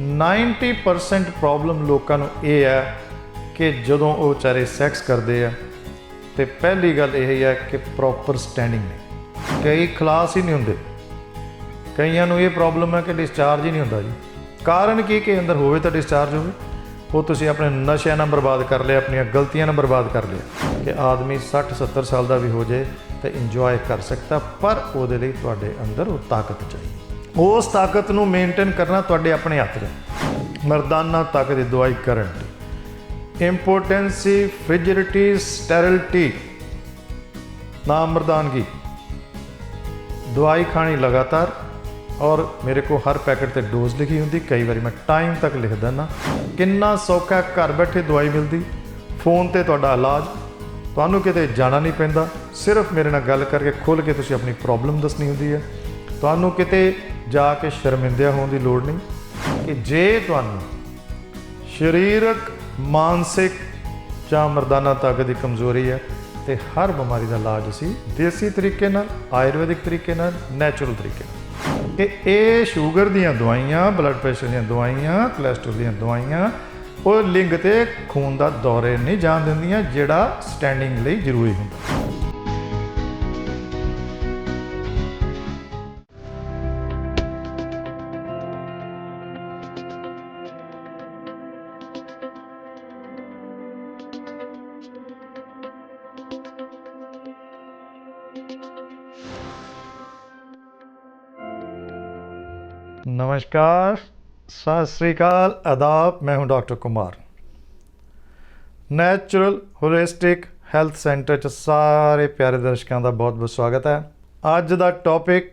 90% problem ਲੋਕਾਂ ਨੂੰ ਇਹ ਹੈ ਕਿ ਜਦੋਂ ਉਹ ਵਿਚਾਰੇ ਸੈਕਸ ਕਰਦੇ ਆ, ਤੇ ਪਹਿਲੀ ਗੱਲ ਇਹ ਹੈ ਕਿ ਪ੍ਰੋਪਰ ਸਟੈਂਡਿੰਗ ਨਹੀਂ ਕਈ ਖਲਾਸ ਹੀ ਨਹੀਂ ਹੁੰਦੇ। ਕਈਆਂ ਨੂੰ ਇਹ ਪ੍ਰੋਬਲਮ ਹੈ ਕਿ ਡਿਸਚਾਰਜ ਹੀ ਨਹੀਂ ਹੁੰਦਾ ਜੀ। ਕਾਰਨ ਕੀ ਕਿ ਅੰਦਰ ਹੋਵੇ ਤਾਂ ਡਿਸਚਾਰਜ ਹੋਵੇ? ਉਹ ਤੁਸੀਂ ਆਪਣੇ ਨਸ਼ਿਆਂ ਨਾਲ ਬਰਬਾਦ ਕਰ ਲਿਆ, ਆਪਣੀਆਂ ਗਲਤੀਆਂ ਨਾਲ ਬਰਬਾਦ ਕਰ ਲਿਆ। ਕਿ ਆਦਮੀ 60 70 ਸਾਲ ਦਾ ਵੀ ਹੋ ਜੇ ਤੇ ਇੰਜੋਏ ਕਰ ਸਕਦਾ, ਪਰ ਉਹਦੇ ਲਈ ਤੁਹਾਡੇ ਅੰਦਰ ਉਹ ਤਾਕਤ ਚਾਹੀਦੀ ਉਸ ਤਾਕਤ ਨੂੰ ਮੇਨਟੇਨ ਕਰਨਾ ਤੁਹਾਡੇ ਆਪਣੇ ਹੱਥ 'ਚ ਮਰਦਾਨਾ ਤਾਕਤ ਦੀ ਦਵਾਈ ਕਰਨ। ਦੀ ਇੰਪੋਰਟੈਂਸੀ ਫ੍ਰਿਜਿਡਿਟੀ ਸਟੈਰਿਲਿਟੀ ਨਾ ਮਰਦਾਨਗੀ। ਦਵਾਈ ਖਾਣੀ ਲਗਾਤਾਰ ਔਰ ਮੇਰੇ ਕੋ ਹਰ ਪੈਕਟ ਤੇ ਡੋਜ਼ ਲਿਖੀ ਹੁੰਦੀ, ਕਈ ਵਾਰੀ ਮੈਂ ਟਾਈਮ ਤੱਕ ਲਿਖ ਦਿੰਦਾ। ਕਿੰਨਾ ਸੌਖਾ ਘਰ ਬੈਠੇ ਦਵਾਈ ਮਿਲਦੀ। ਫੋਨ ਤੇ ਤੁਹਾਡਾ ਇਲਾਜ। ਤੁਹਾਨੂੰ ਕਿਤੇ ਜਾਣਾ ਨਹੀਂ ਪੈਂਦਾ। ਸਿਰਫ ਮੇਰੇ ਨਾਲ ਗੱਲ ਕਰਕੇ ਖੁੱਲ ਕੇ ਤੁਸੀਂ ਆਪਣੀ ਪ੍ਰੋਬਲਮ ਦੱਸਣੀ ਹੁੰਦੀ ਹੈ। ਤੁਹਾਨੂੰ ਕਿਤੇ ਜਾ ਕੇ ਸ਼ਰਮਿੰਦਿਆ ਹੋਣ ਦੀ ਲੋੜ ਨਹੀਂ ਕਿ ਜੇ ਤੁਹਾਨੂੰ ਸਰੀਰਕ, ਮਾਨਸਿਕ ਜਾਂ ਮਰਦਾਨਾ ਤਾਕਤ ਦੀ ਕਮਜ਼ੋਰੀ ਹੈ, ਤੇ ਹਰ ਬਿਮਾਰੀ ਦਾ ਇਲਾਜ ਅਸੀਂ ਦੇਸੀ ਤਰੀਕੇ ਨਾਲ, ਆਯੁਰਵੈਦਿਕ ਤਰੀਕੇ ਨਾਲ ਨੈਚੁਰਲ ਤਰੀਕੇ ਨਾਲ। ਕਿ ਇਹ ਸ਼ੂਗਰ ਦੀਆਂ ਦਵਾਈਆਂ ਬਲੱਡ ਪ੍ਰੈਸ਼ਰ ਦੀਆਂ ਦਵਾਈਆਂ ਕੋਲੇਸਟ੍ਰੋਲ ਦੀਆਂ ਦਵਾਈਆਂ, ਉਹ ਲਿੰਗ ਤੇ ਖੂਨ ਦਾ ਦੌਰੇ ਨਹੀਂ ਜਾਣ ਦਿੰਦੀਆਂ, ਜਿਹੜਾ ਸਟੈਂਡਿੰਗ ਲਈ ਜ਼ਰੂਰੀ ਹੁੰਦਾ। ਨਮਸਕਾਰ, ਸਤਿ ਸ੍ਰੀ ਅਕਾਲ, ਆਦਾਬ, ਮੈਂ ਹਾਂ doctor Kumar. Natural holistic health centre ਚ ਸਾਰੇ ਪਿਆਰੇ ਦਰਸ਼ਕਾਂ ਦਾ ਬਹੁਤ-ਬਹੁਤ ਸਵਾਗਤ ਹੈ। ਅੱਜ ਦਾ ਟੌਪਿਕ,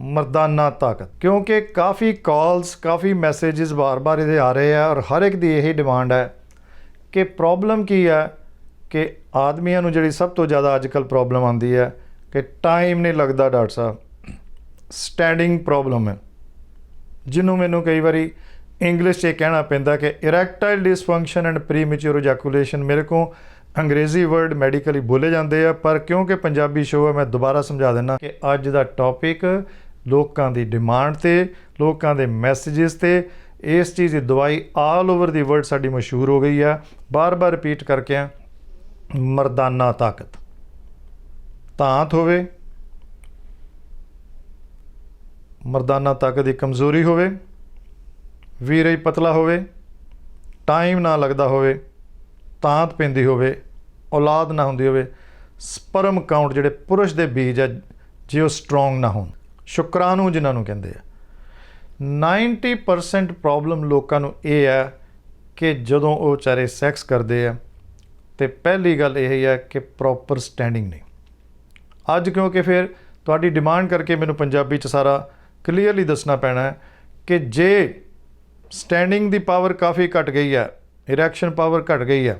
ਮਰਦਾਨਾ ਤਾਕਤ। ਕਿਉਂਕਿ ਕਾਫੀ ਕਾਲਸ, ਕਾਫੀ ਮੈਸੇजेस ਬਾਰ-ਬਾਰ ਇਹਦੇ ਆ ਰਹੇ ਆ ਔਰ ਹਰ ਇੱਕ ਦੀ ਇਹੀ ਡਿਮਾਂਡ ਹੈ ਕਿ ਪ੍ਰੋਬਲਮ ਕੀ ਹੈ ਕਿ ਆਦਮੀਆਂ ਨੂੰ ਜਿਹੜੀ ਸਭ ਤੋਂ ਜ਼ਿਆਦਾ ਅੱਜਕੱਲ ਪ੍ਰੋਬਲਮ ਆਉਂਦੀ ਹੈ ਕਿ ਟਾਈਮ ਨਹੀਂ ਲੱਗਦਾ ਡਾਕਟਰ ਸਾਹਿਬ। ਸਟੈਂਡਿੰਗ ਪ੍ਰੋਬਲਮ ਹੈ। ਜਿਹਨੂੰ ਮੈਨੂੰ ਕਈ ਵਾਰੀ ਇੰਗਲਿਸ਼ 'ਚ ਇਹ ਕਹਿਣਾ ਪੈਂਦਾ ਕਿ erectile dysfunction and premature ejaculation ਮੇਰੇ ਕੋ ਅੰਗਰੇਜ਼ੀ ਵਰਡ ਮੈਡੀਕਲੀ ਬੋਲੇ ਜਾਂਦੇ ਆ, ਪਰ ਕਿਉਂਕਿ ਪੰਜਾਬੀ ਸ਼ੋਅ ਹੈ ਮੈਂ ਦੁਬਾਰਾ ਸਮਝਾ ਦਿੰਦਾ ਕਿ ਅੱਜ ਦਾ ਟੌਪਿਕ ਲੋਕਾਂ ਦੀ ਡਿਮਾਂਡ ਤੇ, ਲੋਕਾਂ ਦੇ ਮੈਸੇजेस ਤੇ, ਇਸ ਚੀਜ਼ ਦੀ ਦਵਾਈ ਆਲ ਓਵਰ ਦੀ ਵਰਲਡ ਸਾਡੀ ਮਸ਼ਹੂਰ ਹੋ ਗਈ ਆ। ਬਾਰ-ਬਾਰ ਰਿਪੀਟ ਕਰਕੇ ਆ, ਮਰਦਾਨਾ ਤਾਕਤ। ਤਾਂਤ ਹੋਵੇ ਮਰਦਾਨਾ ਤਾਕਤ ਦੀ ਕਮਜ਼ੋਰੀ ਹੋਵੇ, ਵੀਰ ਹੀ ਪਤਲਾ ਹੋਵੇ, ਟਾਈਮ ਨਾ ਲੱਗਦਾ ਹੋਵੇ, ਤਾਂਤ ਪੈਂਦੀ ਹੋਵੇ, ਔਲਾਦ ਨਾ ਹੁੰਦੀ ਹੋਵੇ, ਸਪਰਮ ਕਾਊਂਟ ਜਿਹੜੇ ਪੁਰਸ਼ ਦੇ ਬੀਜ ਆ, ਜੇ ਉਹ ਸਟਰੋਂਗ ਨਾ ਹੋਣ। ਸ਼ੁਕਰਾਣੂ ਜਿਨ੍ਹਾਂ ਨੂੰ ਕਹਿੰਦੇ ਆ। 90% ਪ੍ਰੋਬਲਮ ਲੋਕਾਂ ਨੂੰ ਇਹ ਹੈ ਕਿ ਜਦੋਂ ਉਹ ਵਿਚਾਰੇ ਸੈਕਸ ਕਰਦੇ ਆ, ਤੇ ਪਹਿਲੀ ਗੱਲ ਇਹ ਹੈ ਕਿ ਪ੍ਰੋਪਰ ਸਟੈਂਡਿੰਗ ਨਹੀਂ। ਅੱਜ ਕਿਉਂਕਿ ਫਿਰ ਤੁਹਾਡੀ ਡਿਮਾਂਡ ਕਰਕੇ ਮੈਨੂੰ ਪੰਜਾਬੀ ਚ ਸਾਰਾ ਕਲੀਅਰਲੀ ਦੱਸਣਾ ਪੈਣਾ ਕਿ ਜੇ ਸਟੈਂਡਿੰਗ ਦੀ ਪਾਵਰ ਕਾਫੀ ਘਟ ਗਈ ਹੈ ਇਰੈਕਸ਼ਨ ਪਾਵਰ ਘਟ ਗਈ ਹੈ,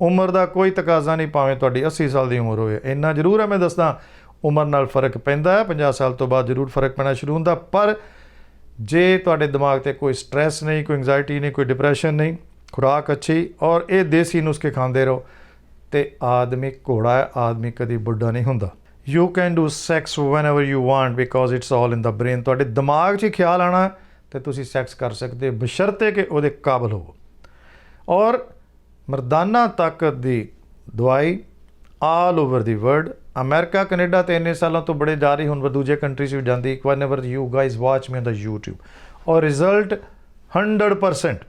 ਉਮਰ ਦਾ ਕੋਈ ਤਕਾਜ਼ਾ ਨਹੀਂ ਭਾਵੇਂ ਤੁਹਾਡੀ 80 ਸਾਲ ਦੀ ਉਮਰ ਹੋਵੇ। ਇੰਨਾ ਜ਼ਰੂਰ ਹੈ ਮੈਂ ਦੱਸਦਾ, ਉਮਰ ਨਾਲ ਫ਼ਰਕ ਪੈਂਦਾ ਹੈ 50 ਸਾਲ ਤੋਂ ਬਾਅਦ ਜ਼ਰੂਰ ਫ਼ਰਕ ਪੈਣਾ ਸ਼ੁਰੂ ਹੁੰਦਾ, ਪਰ ਜੇ ਤੁਹਾਡੇ ਦਿਮਾਗ ਤੇ ਕੋਈ ਸਟ੍ਰੈਸ ਨਹੀਂ, ਕੋਈ ਐਂਜ਼ਾਇਟੀ ਨਹੀਂ, ਕੋਈ ਡਿਪਰੈਸ਼ਨ ਨਹੀਂ, ਖੁਰਾਕ ਅੱਛੀ ਔਰ ਇਹ ਦੇਸੀ ਨੁਸਖੇ ਖਾਂਦੇ ਰਹੋ, ਤੇ ਆਦਮੀ ਘੋੜਾ ਹੈ, ਆਦਮੀ ਕਦੀ ਬੁੱਢਾ ਨਹੀਂ ਹੁੰਦਾ। You can do sex whenever you want because it's all in the brain ਤੁਹਾਡੇ ਦਿਮਾਗ 'ਚ ਹੀ ਖਿਆਲ ਆਣਾ ਤੇ ਤੁਸੀਂ ਸੈਕਸ ਕਰ ਸਕਦੇ ਹੋ, ਬਸ਼ਰਤੇ ਕਿ ਉਹਦੇ ਕਾਬਲ ਹੋਵੋ। ਔਰ ਮਰਦਾਨਾ ਤਾਕਤ ਦੀ ਦਵਾਈ all over the world America, Canada ਤੇ ਇੰਨੇ ਸਾਲਾਂ ਤੋਂ ਬੜੇ ਜਾ ਰਹੀ, ਹੁਣ ਦੂਜੇ ਕੰਟਰੀਜ਼ ਵੀ ਜਾਂਦੀ। Whenever you guys watch me on the YouTube ਔਰ ਰਿਜ਼ਲਟ 100%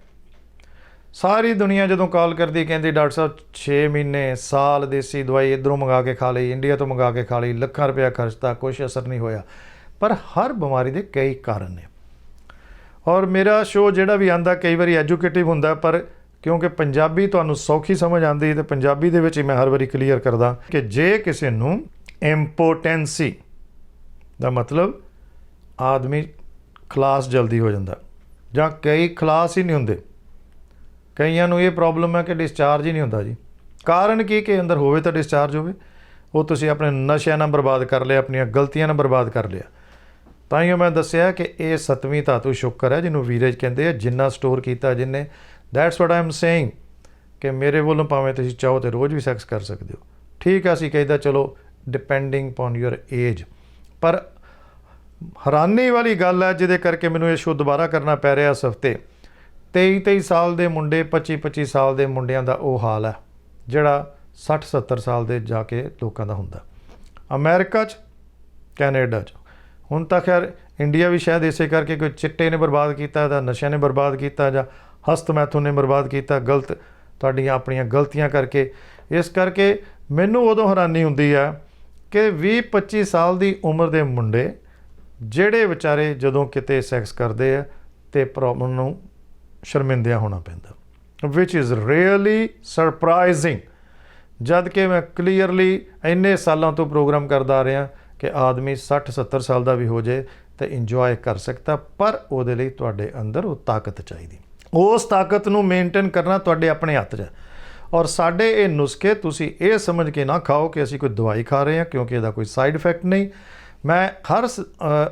ਸਾਰੀ ਦੁਨੀਆ ਜਦੋਂ ਕਾਲ ਕਰਦੀ, ਕਹਿੰਦੀ, ਡਾਕਟਰ ਸਾਹਿਬ 6 ਮਹੀਨੇ, ਸਾਲ ਦੇਸੀ ਦਵਾਈ ਇਧਰੋਂ ਮੰਗਾ ਕੇ ਖਾ ਲਈ, ਇੰਡੀਆ ਤੋਂ ਮੰਗਾ ਕੇ ਖਾ ਲਈ, ਲੱਖਾਂ ਰੁਪਇਆ ਖਰਚਤਾ ਕੁਝ ਅਸਰ ਨਹੀਂ ਹੋਇਆ। ਪਰ ਹਰ ਬਿਮਾਰੀ ਦੇ ਕਈ ਕਾਰਨ ਨੇ। ਔਰ ਮੇਰਾ ਸ਼ੋਅ ਜਿਹੜਾ ਵੀ ਆਂਦਾ, ਕਈ ਵਾਰੀ ਐਜੂਕੇਟਿਵ ਹੁੰਦਾ, ਪਰ ਕਿਉਂਕਿ ਪੰਜਾਬੀ ਤੁਹਾਨੂੰ ਸੌਖੀ ਸਮਝ ਆਉਂਦੀ ਤੇ ਪੰਜਾਬੀ ਦੇ ਵਿੱਚ ਹੀ ਮੈਂ ਹਰ ਵਾਰੀ ਕਲੀਅਰ ਕਰਦਾ ਕਿ ਜੇ ਕਿਸੇ ਨੂੰ ਇੰਪੋਟੈਂਸੀ ਦਾ ਮਤਲਬ ਆਦਮੀ ਖਲਾਸ ਜਲਦੀ ਹੋ ਜਾਂਦਾ, ਜਾਂ ਕਈ ਖਲਾਸ ਹੀ ਨਹੀਂ ਹੁੰਦੇ ਕਈਆਂ ਨੂੰ ਇਹ ਪ੍ਰੋਬਲਮ ਹੈ ਕਿ ਡਿਸਚਾਰਜ ਹੀ ਨਹੀਂ ਹੁੰਦਾ ਜੀ। ਕਾਰਨ ਕੀ ਕਿ ਅੰਦਰ ਹੋਵੇ ਤਾਂ ਡਿਸਚਾਰਜ ਹੋਵੇ। ਉਹ ਤੁਸੀਂ ਆਪਣੇ ਨਸ਼ਿਆਂ ਨਾਲ ਬਰਬਾਦ ਕਰ ਲਿਆ, ਆਪਣੀਆਂ ਗਲਤੀਆਂ ਨਾਲ ਬਰਬਾਦ ਕਰ ਲਿਆ। ਤਾਂ ਹੀ ਮੈਂ ਦੱਸਿਆ ਕਿ ਇਹ ਸਤਵੀਂ ਧਾਤੂ ਸ਼ੁਕਰ ਹੈ, ਜਿਹਨੂੰ ਵੀਰਜ ਕਹਿੰਦੇ ਆ, ਜਿੰਨਾ ਸਟੋਰ ਕੀਤਾ ਜਿੰਨੇ। ਦੈਟਸ ਵਾਟ ਐਮ ਸੇਇੰਗ ਕਿ ਮੇਰੇ ਵੱਲੋਂ ਭਾਵੇਂ ਤੁਸੀਂ ਚਾਹੋ ਤੇ ਰੋਜ਼ ਵੀ ਸੈਕਸ ਕਰ ਸਕਦੇ ਹੋ। ਠੀਕ ਆ, ਅਸੀਂ ਕਹਿੰਦਾ ਚਲੋ ਡਿਪੈਂਡਿੰਗ ਪਨ ਯੂਰ ਏਜ ਪਰ ਹੈਰਾਨੀ ਵਾਲੀ ਗੱਲ ਹੈ, ਜਿਹਦੇ ਕਰਕੇ ਮੈਨੂੰ ਇਹ ਸ਼ੋਅ ਦੁਬਾਰਾ ਕਰਨਾ ਪੈ ਰਿਹਾ ਇਸ ਹਫ਼ਤੇ। 23 23 ਸਾਲ ਦੇ ਮੁੰਡੇ 25 25 ਸਾਲ ਦੇ ਮੁੰਡਿਆਂ ਦਾ ਉਹ ਹਾਲ ਹੈ, ਜਿਹੜਾ 60 70 ਸਾਲ ਦੇ ਜਾ ਕੇ ਲੋਕਾਂ ਦਾ ਹੁੰਦਾ। ਅਮਰੀਕਾ 'ਚ, ਕੈਨੇਡਾ 'ਚ। ਹੁਣ ਤਾਂ ਖੈਰ ਇੰਡੀਆ ਵੀ ਸ਼ਾਇਦ ਇਸੇ ਕਰਕੇ ਕੋਈ ਚਿੱਟੇ ਨੇ ਬਰਬਾਦ ਕੀਤਾ ਜਾਂ ਨਸ਼ਿਆਂ ਨੇ ਬਰਬਾਦ ਕੀਤਾ ਜਾਂ ਹਸਤ ਮੈਥੋਂ ਨੇ ਬਰਬਾਦ ਕੀਤਾ, ਗਲਤ ਤੁਹਾਡੀਆਂ ਆਪਣੀਆਂ ਗਲਤੀਆਂ ਕਰਕੇ। ਇਸ ਕਰਕੇ ਮੈਨੂੰ ਉਦੋਂ ਹੈਰਾਨੀ ਹੁੰਦੀ ਆ ਕਿ 20 25 ਸਾਲ ਦੀ ਉਮਰ ਦੇ ਮੁੰਡੇ, ਜਿਹੜੇ ਵਿਚਾਰੇ ਜਦੋਂ ਕਿਤੇ ਸੈਕਸ ਕਰਦੇ ਆ, ਤੇ ਪ੍ਰੋਬਲਮ ਨੂੰ ਸ਼ਰਮਿੰਦਿਆ ਹੋਣਾ ਪੈਂਦਾ। ਵਿਚ ਇਜ਼ ਰੀਅਲੀ ਸਰਪ੍ਰਾਈਜ਼ਿੰਗ ਜਦ ਕਿ ਮੈਂ ਕਲੀਅਰਲੀ ਇੰਨੇ ਸਾਲਾਂ ਤੋਂ ਪ੍ਰੋਗਰਾਮ ਕਰਦਾ ਆ ਰਿਹਾ ਕਿ ਆਦਮੀ 60 70 ਸਾਲ ਦਾ ਵੀ ਹੋ ਜਾਏ ਤੇ ਇੰਜੋਏ ਕਰ ਸਕਦਾ, ਪਰ ਉਹਦੇ ਲਈ ਤੁਹਾਡੇ ਅੰਦਰ ਉਹ ਤਾਕਤ ਚਾਹੀਦੀ। ਉਸ ਤਾਕਤ ਨੂੰ ਮੇਨਟੇਨ ਕਰਨਾ ਤੁਹਾਡੇ ਆਪਣੇ ਹੱਥ 'ਚ ਹੈ। ਔਰ ਸਾਡੇ ਇਹ ਨੁਸਖੇ ਤੁਸੀਂ ਇਹ ਸਮਝ ਕੇ ਨਾ ਖਾਓ ਕਿ ਅਸੀਂ ਕੋਈ ਦਵਾਈ ਖਾ ਰਹੇ ਹਾਂ ਕਿਉਂਕਿ ਇਹਦਾ ਕੋਈ ਸਾਈਡ ਇਫੈਕਟ ਨਹੀਂ। ਮੈਂ ਹਰ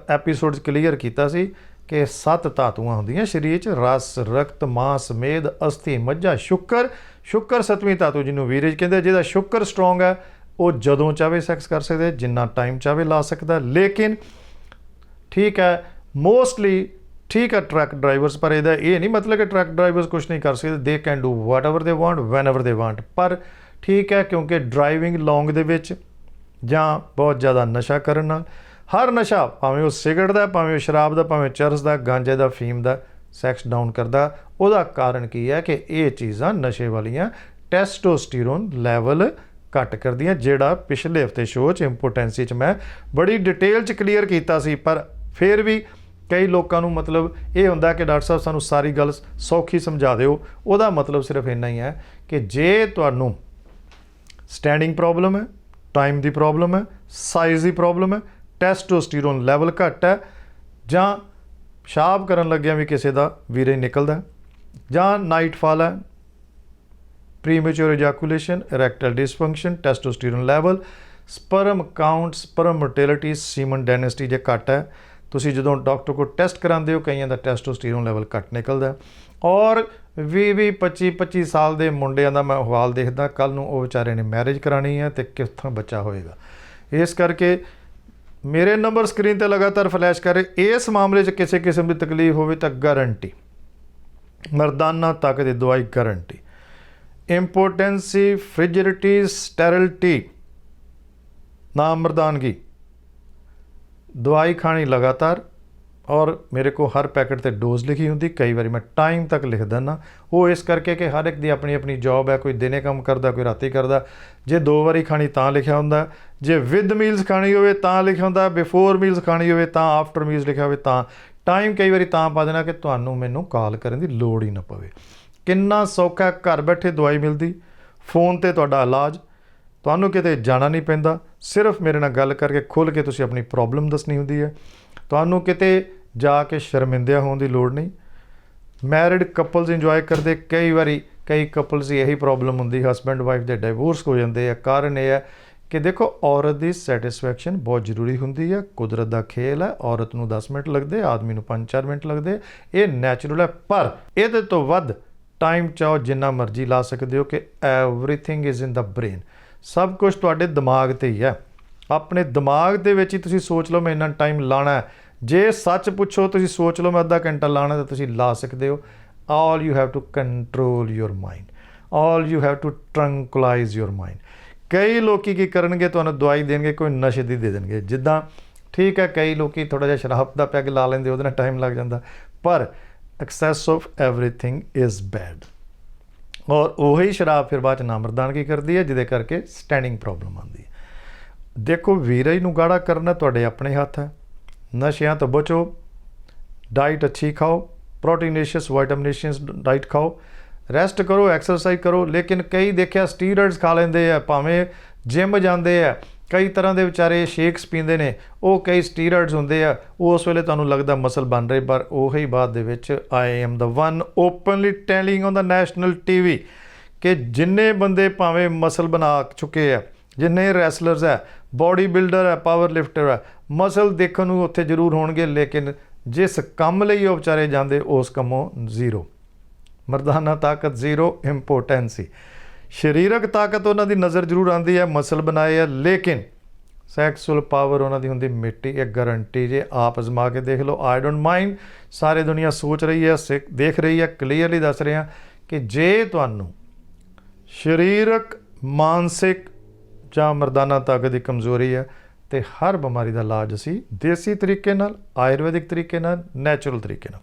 ਐਪੀਸੋਡ 'ਚ ਕਲੀਅਰ ਕੀਤਾ ਸੀ ਕਿ ਸੱਤ ਧਾਤੂਆਂ ਹੁੰਦੀਆਂ ਸਰੀਰ 'ਚ, ਰਸ, ਰਕਤ, ਮਾਸ, ਮੇਦ, ਅਸਥੀ, ਮੱਝਾ, ਸ਼ੁਕਰ। ਸ਼ੁਕਰ ਸਤਵੀਂ ਧਾਤੂ ਜਿਹਨੂੰ ਵੀਰਜ ਕਹਿੰਦੇ ਜਿਹਦਾ ਸ਼ੁਕਰ ਸਟਰੋਂਗ ਹੈ, ਉਹ ਜਦੋਂ ਚਾਹੇ ਸੈਕਸ ਕਰ ਸਕਦੇ ਜਿੰਨਾ ਟਾਈਮ ਚਾਹੇ ਲਾ ਸਕਦਾ ਲੇਕਿਨ ਠੀਕ ਹੈ ਮੋਸਟਲੀ ਠੀਕ ਹੈ ਟਰੱਕ ਡਰਾਈਵਰਸ ਪਰ ਇਹਦਾ ਇਹ ਨਹੀਂ ਮਤਲਬ ਕਿ ਟਰੱਕ ਡਰਾਈਵਰਸ ਕੁਝ ਨਹੀਂ ਕਰ ਸਕਦੇ। They can do whatever they want when whenever they want ਪਰ ਠੀਕ ਹੈ ਕਿਉਂਕਿ ਡਰਾਈਵਿੰਗ ਲੌਂਗ ਦੇ ਵਿੱਚ ਜਾਂ ਬਹੁਤ ਜ਼ਿਆਦਾ ਨਸ਼ਾ ਕਰਨ ਨਾਲ ਹਰ ਨਸ਼ਾ, ਭਾਵੇਂ ਉਹ ਸਿਗਰਟ ਦਾ, ਭਾਵੇਂ ਉਹ ਸ਼ਰਾਬ ਦਾ, ਭਾਵੇਂ ਚਰਸ ਦਾ, ਗਾਂਜੇ ਦਾ, ਫੀਮ ਦਾ, ਸੈਕਸ ਡਾਊਨ ਕਰਦਾ, ਉਹਦਾ ਕਾਰਨ ਕੀ ਹੈ ਕਿ ਇਹ ਚੀਜ਼ਾਂ ਨਸ਼ੇ ਵਾਲੀਆਂ ਟੈਸਟੋਸਟੀਰੋਨ ਲੈਵਲ ਘੱਟ ਕਰਦੀਆਂ, ਜਿਹੜਾ ਪਿਛਲੇ ਹਫ਼ਤੇ ਸ਼ੋਅ 'ਚ ਇੰਪੋਰਟੈਂਸੀ 'ਚ ਮੈਂ ਬੜੀ ਡਿਟੇਲ 'ਚ ਕਲੀਅਰ ਕੀਤਾ ਸੀ, ਪਰ ਫਿਰ ਵੀ ਕਈ ਲੋਕਾਂ ਨੂੰ ਮਤਲਬ ਇਹ ਹੁੰਦਾ ਕਿ ਡਾਕਟਰ ਸਾਹਿਬ ਸਾਨੂੰ ਸਾਰੀ ਗੱਲ ਸੌਖੀ ਸਮਝਾ ਦਿਓ। ਉਹਦਾ ਮਤਲਬ ਸਿਰਫ ਇੰਨਾ ਹੀ ਹੈ ਕਿ ਜੇ ਤੁਹਾਨੂੰ ਸਟੈਂਡਿੰਗ ਪ੍ਰੋਬਲਮ ਹੈ ਟਾਈਮ ਦੀ ਪ੍ਰੋਬਲਮ ਹੈ ਸਾਈਜ਼ ਦੀ ਪ੍ਰੋਬਲਮ ਹੈ ਟੈਸਟੋਸਟੀਰੋਨ ਲੈਵਲ ਘੱਟ ਹੈ ਜਾਂ ਪਿਸ਼ਾਬ ਕਰਨ ਲੱਗਿਆ ਵੀ ਕਿਸੇ ਦਾ ਵੀਰੇ ਨਿਕਲਦਾ ਜਾਂ ਨਾਈਟ ਫਾਲ ਹੈ। Premature ejaculation erectile dysfunction testosterone level sperm count, sperm motility semen density ਜੇ ਘੱਟ ਹੈ, ਤੁਸੀਂ ਜਦੋਂ ਡਾਕਟਰ ਕੋਲ ਟੈਸਟ ਕਰਾਉਂਦੇ ਹੋ, ਕਈਆਂ ਦਾ ਟੈਸਟੋਸਟੀਰੋਨ ਲੈਵਲ ਘੱਟ ਨਿਕਲਦਾ ਔਰ 20 20 25 25 ਸਾਲ ਦੇ ਮੁੰਡਿਆਂ ਦਾ ਮੈਂ ਹਵਾਲ ਦੇਖਦਾ ਕੱਲ ਨੂੰ ਉਹ ਵਿਚਾਰੇ ਨੇ ਮੈਰਿਜ ਕਰਾਣੀ ਹੈ ਤੇ ਕਿੱਥੋਂ ਬੱਚਾ ਹੋਏਗਾ। ਇਸ ਕਰਕੇ ਮੇਰੇ ਨੰਬਰ ਸਕਰੀਨ ਤੇ ਲਗਾਤਾਰ ਫਲੈਸ਼ ਕਰ ਰਹੇ ਇਸ ਮਾਮਲੇ 'ਚ ਕਿਸੇ ਕਿਸਮ ਦੀ ਤਕਲੀਫ ਹੋਵੇ ਤਾਂ ਗਾਰੰਟੀ। ਮਰਦਾਨਾ ਤਾਕਤ ਦੀ ਦਵਾਈ ਗਾਰੰਟੀ। ਇੰਪੋਰਟੈਂਸੀ ਫ੍ਰਿਜਿਡਿਟੀ ਸਟੈਰਿਲਿਟੀ, ਨਾ ਮਰਦਾਨਗੀ। ਦਵਾਈ ਖਾਣੀ ਲਗਾਤਾਰ ਔਰ ਮੇਰੇ ਕੋ ਹਰ ਪੈਕਟ ਤੇ ਡੋਜ਼ ਲਿਖੀ ਹੁੰਦੀ, ਕਈ ਵਾਰੀ ਮੈਂ ਟਾਈਮ ਤੱਕ ਲਿਖ ਦਿੰਦਾ। ਉਹ ਇਸ ਕਰਕੇ ਕਿ ਹਰ ਇੱਕ ਦੀ ਆਪਣੀ ਆਪਣੀ ਜੌਬ ਹੈ, ਕੋਈ ਦਿਨੇ ਕੰਮ ਕਰਦਾ, ਕੋਈ ਰਾਤੀ ਕਰਦਾ। ਜੇ ਦੋ ਵਾਰੀ ਖਾਣੀ ਤਾਂ ਲਿਖਿਆ ਹੁੰਦਾ ਜੇ ਵਿਦ ਮੀਲਸ ਖਾਣੀ ਹੋਵੇ ਤਾਂ ਲਿਖਿਆ ਹੁੰਦਾ ਬਿਫੋਰ ਮੀਲਸ ਖਾਣੀ ਹੋਵੇ ਤਾਂ ਆਫਟਰ ਮੀਲਸ ਲਿਖਿਆ ਹੋਵੇ ਤਾਂ ਟਾਈਮ ਕਈ ਵਾਰੀ ਤਾਂ ਪਾ ਦੇਣਾ ਕਿ ਤੁਹਾਨੂੰ ਮੈਨੂੰ ਕਾਲ ਕਰਨ ਦੀ ਲੋੜ ਹੀ ਨਾ ਪਵੇ। ਕਿੰਨਾ ਸੌਖਾ ਘਰ ਬੈਠੇ ਦਵਾਈ ਮਿਲਦੀ ਫੋਨ ਤੇ ਤੁਹਾਡਾ ਇਲਾਜ, ਤੁਹਾਨੂੰ ਕਿਤੇ ਜਾਣਾ ਨਹੀਂ ਪੈਂਦਾ, ਸਿਰਫ ਮੇਰੇ ਨਾਲ ਗੱਲ ਕਰਕੇ ਖੁੱਲ ਕੇ ਤੁਸੀਂ ਆਪਣੀ ਪ੍ਰੋਬਲਮ ਦੱਸਣੀ ਹੁੰਦੀ ਹੈ। ਤੁਹਾਨੂੰ ਕਿਤੇ ਜਾ ਕੇ ਸ਼ਰਮਿੰਦਿਆ ਹੋਣ ਦੀ ਲੋੜ ਨਹੀਂ। ਮੈਰਿਡ ਕਪਲਸ ਇੰਜੋਏ ਕਰਦੇ, ਕਈ ਵਾਰੀ ਕਈ ਕਪਲਸ ਦੀ ਇਹੀ ਪ੍ਰੋਬਲਮ ਹੁੰਦੀ ਹਸਬੈਂਡ ਵਾਈਫ ਦੇ ਡਿਵੋਰਸ ਹੋ ਜਾਂਦੇ ਆ, ਕਾਰਨ ਇਹ ਹੈ ਕਿ ਦੇਖੋ, ਔਰਤ ਦੀ ਸੈਟੀਸਫੈਕਸ਼ਨ ਬਹੁਤ ਜ਼ਰੂਰੀ ਹੁੰਦੀ ਹੈ। ਕੁਦਰਤ ਦਾ ਖੇਲ ਹੈ। ਔਰਤ ਨੂੰ 10 ਮਿੰਟ ਲੱਗਦੇ, ਆਦਮੀ ਨੂੰ 5-4 ਮਿੰਟ ਲੱਗਦੇ। ਇਹ ਨੈਚੁਰਲ ਹੈ, ਪਰ ਇਹਦੇ ਤੋਂ ਵੱਧ ਟਾਈਮ ਚਾਹੋ, ਜਿੰਨਾ ਮਰਜ਼ੀ ਲਾ ਸਕਦੇ ਹੋ ਕਿ everything is in the brain ਸਭ ਕੁਝ ਤੁਹਾਡੇ ਦਿਮਾਗ ਤੇ ਹੀ ਹੈ। ਆਪਣੇ ਦਿਮਾਗ ਦੇ ਵਿੱਚ ਹੀ ਤੁਸੀਂ ਸੋਚ ਲਓ, ਮੈਂ ਇੰਨਾ ਟਾਈਮ ਲਾਣਾ ਜੇ ਸੱਚ ਪੁੱਛੋ, ਤੁਸੀਂ ਸੋਚ ਲਓ, ਮੈਂ ਅੱਧਾ ਘੰਟਾ ਲਾਣਾ ਤਾਂ ਤੁਸੀਂ ਲਾ ਸਕਦੇ ਹੋ। All you have to control your mind all you have to tranquilize your mind ਕਈ ਲੋਕੀ ਕੀ ਕਰਨਗੇ, ਤੁਹਾਨੂੰ ਦਵਾਈ ਦੇਣਗੇ, ਕੋਈ ਨਸ਼ੇ ਦੀ ਦੇ ਦੇਣਗੇ। ਜਿੱਦਾਂ ਠੀਕ ਹੈ, ਕਈ ਲੋਕੀ ਥੋੜਾ ਜਿਹਾ ਸ਼ਰਾਬ ਦਾ ਪੈਗ ਲਾ ਲੈਂਦੇ, ਉਹਦੇ ਨਾਲ ਟਾਈਮ ਲੱਗ ਜਾਂਦਾ। ਪਰ excess of everything is bad ਔਰ ਉਹੀ ਸ਼ਰਾਬ ਫਿਰ ਬਾਅਦ ਚ ਨਾਮਰਦਾਨਗੀ ਕਰਦੀ ਹੈ, ਜਿਹਦੇ ਕਰਕੇ ਸਟੈਂਡਿੰਗ ਪ੍ਰੋਬਲਮ ਆਉਂਦੀ ਹੈ। ਦੇਖੋ ਵੀਰਜ ਨੂੰ ਗਾੜਾ ਕਰਨਾ ਤੁਹਾਡੇ ਆਪਣੇ ਹੱਥ ਹੈ। ਨਸ਼ਿਆਂ ਤੋਂ ਬਚੋ। ਡਾਈਟ ਅੱਛੀ ਖਾਓ। ਪ੍ਰੋਟੀਨੇਸ਼ੀਅਸ ਵਿਟਾਮਿਨੇਸ਼ੀਅਸ ਡਾਈਟ ਖਾਓ। ਰੈਸਟ ਕਰੋ ਐਕਸਰਸਾਈਜ਼ ਕਰੋ, ਲੇਕਿਨ ਕਈ ਦੇਖਿਆ ਸਟੀਰੋਇਡਸ ਖਾ ਲੈਂਦੇ ਆ, ਭਾਵੇਂ ਜਿਮ ਜਾਂਦੇ ਆ, ਕਈ ਤਰ੍ਹਾਂ ਦੇ ਵਿਚਾਰੇ ਸ਼ੇਕਸ ਪੀਂਦੇ ਨੇ, ਉਹ ਕਈ ਸਟੀਰੋਇਡਸ ਹੁੰਦੇ ਆ, ਉਹ ਉਸ ਵੇਲੇ ਤੁਹਾਨੂੰ ਲੱਗਦਾ ਮਸਲ ਬਣ ਰਹੇ, ਪਰ ਉਹੀ ਬਾਅਦ ਦੇ ਵਿੱਚ I am the one openly telling on the national TV ਕਿ ਜਿੰਨੇ ਬੰਦੇ ਭਾਵੇਂ ਮਸਲ ਬਣਾ ਚੁੱਕੇ ਆ, ਜਿੰਨੇ ਰੈਸਲਰਸ ਹੈ ਬਾਡੀ ਬਿਲਡਰ ਹੈ ਪਾਵਰ ਲਿਫਟਰ ਹੈ ਮਸਲ ਦੇਖਣ ਨੂੰ ਉੱਥੇ ਜ਼ਰੂਰ ਹੋਣਗੇ, ਲੇਕਿਨ ਜਿਸ ਕੰਮ ਲਈ ਉਹ ਵਿਚਾਰੇ ਜਾਂਦੇ, ਉਸ ਕੰਮੋਂ ਜ਼ੀਰੋ ਮਰਦਾਨਾ ਤਾਕਤ ਜ਼ੀਰੋ ਇੰਪੋਟੈਂਸੀ ਸਰੀਰਕ ਤਾਕਤ ਉਹਨਾਂ ਦੀ ਨਜ਼ਰ ਜ਼ਰੂਰ ਆਉਂਦੀ ਹੈ, ਮਸਲ ਬਣਾਏ ਹੈ, ਲੇਕਿਨ ਸੈਕਸੁਅਲ ਪਾਵਰ ਉਹਨਾਂ ਦੀ ਹੁੰਦੀ ਮਿੱਟੀ, ਇਹ ਗਾਰੰਟੀ ਜੇ ਆਪ ਅਜ਼ਮਾ ਕੇ ਦੇਖ ਲਓ। ਆਈ ਡੋਨਟ ਮਾਈਂਡ ਸਾਰੇ ਦੁਨੀਆ ਸੋਚ ਰਹੀ ਹੈ, ਸਿੱਖ- ਦੇਖ ਰਹੀ ਹੈ ਕਲੀਅਰਲੀ ਦੱਸ ਰਹੇ ਹਾਂ ਕਿ ਜੇ ਤੁਹਾਨੂੰ ਸਰੀਰਕ, ਮਾਨਸਿਕ ਜਾਂ ਮਰਦਾਨਾ ਤਾਕਤ ਦੀ ਕਮਜ਼ੋਰੀ ਹੈ, ਤੇ ਹਰ ਬਿਮਾਰੀ ਦਾ ਇਲਾਜ ਅਸੀਂ ਦੇਸੀ ਤਰੀਕੇ ਨਾਲ, ਆਯੁਰਵੈਦਿਕ ਤਰੀਕੇ ਨਾਲ ਨੈਚੁਰਲ ਤਰੀਕੇ ਨਾਲ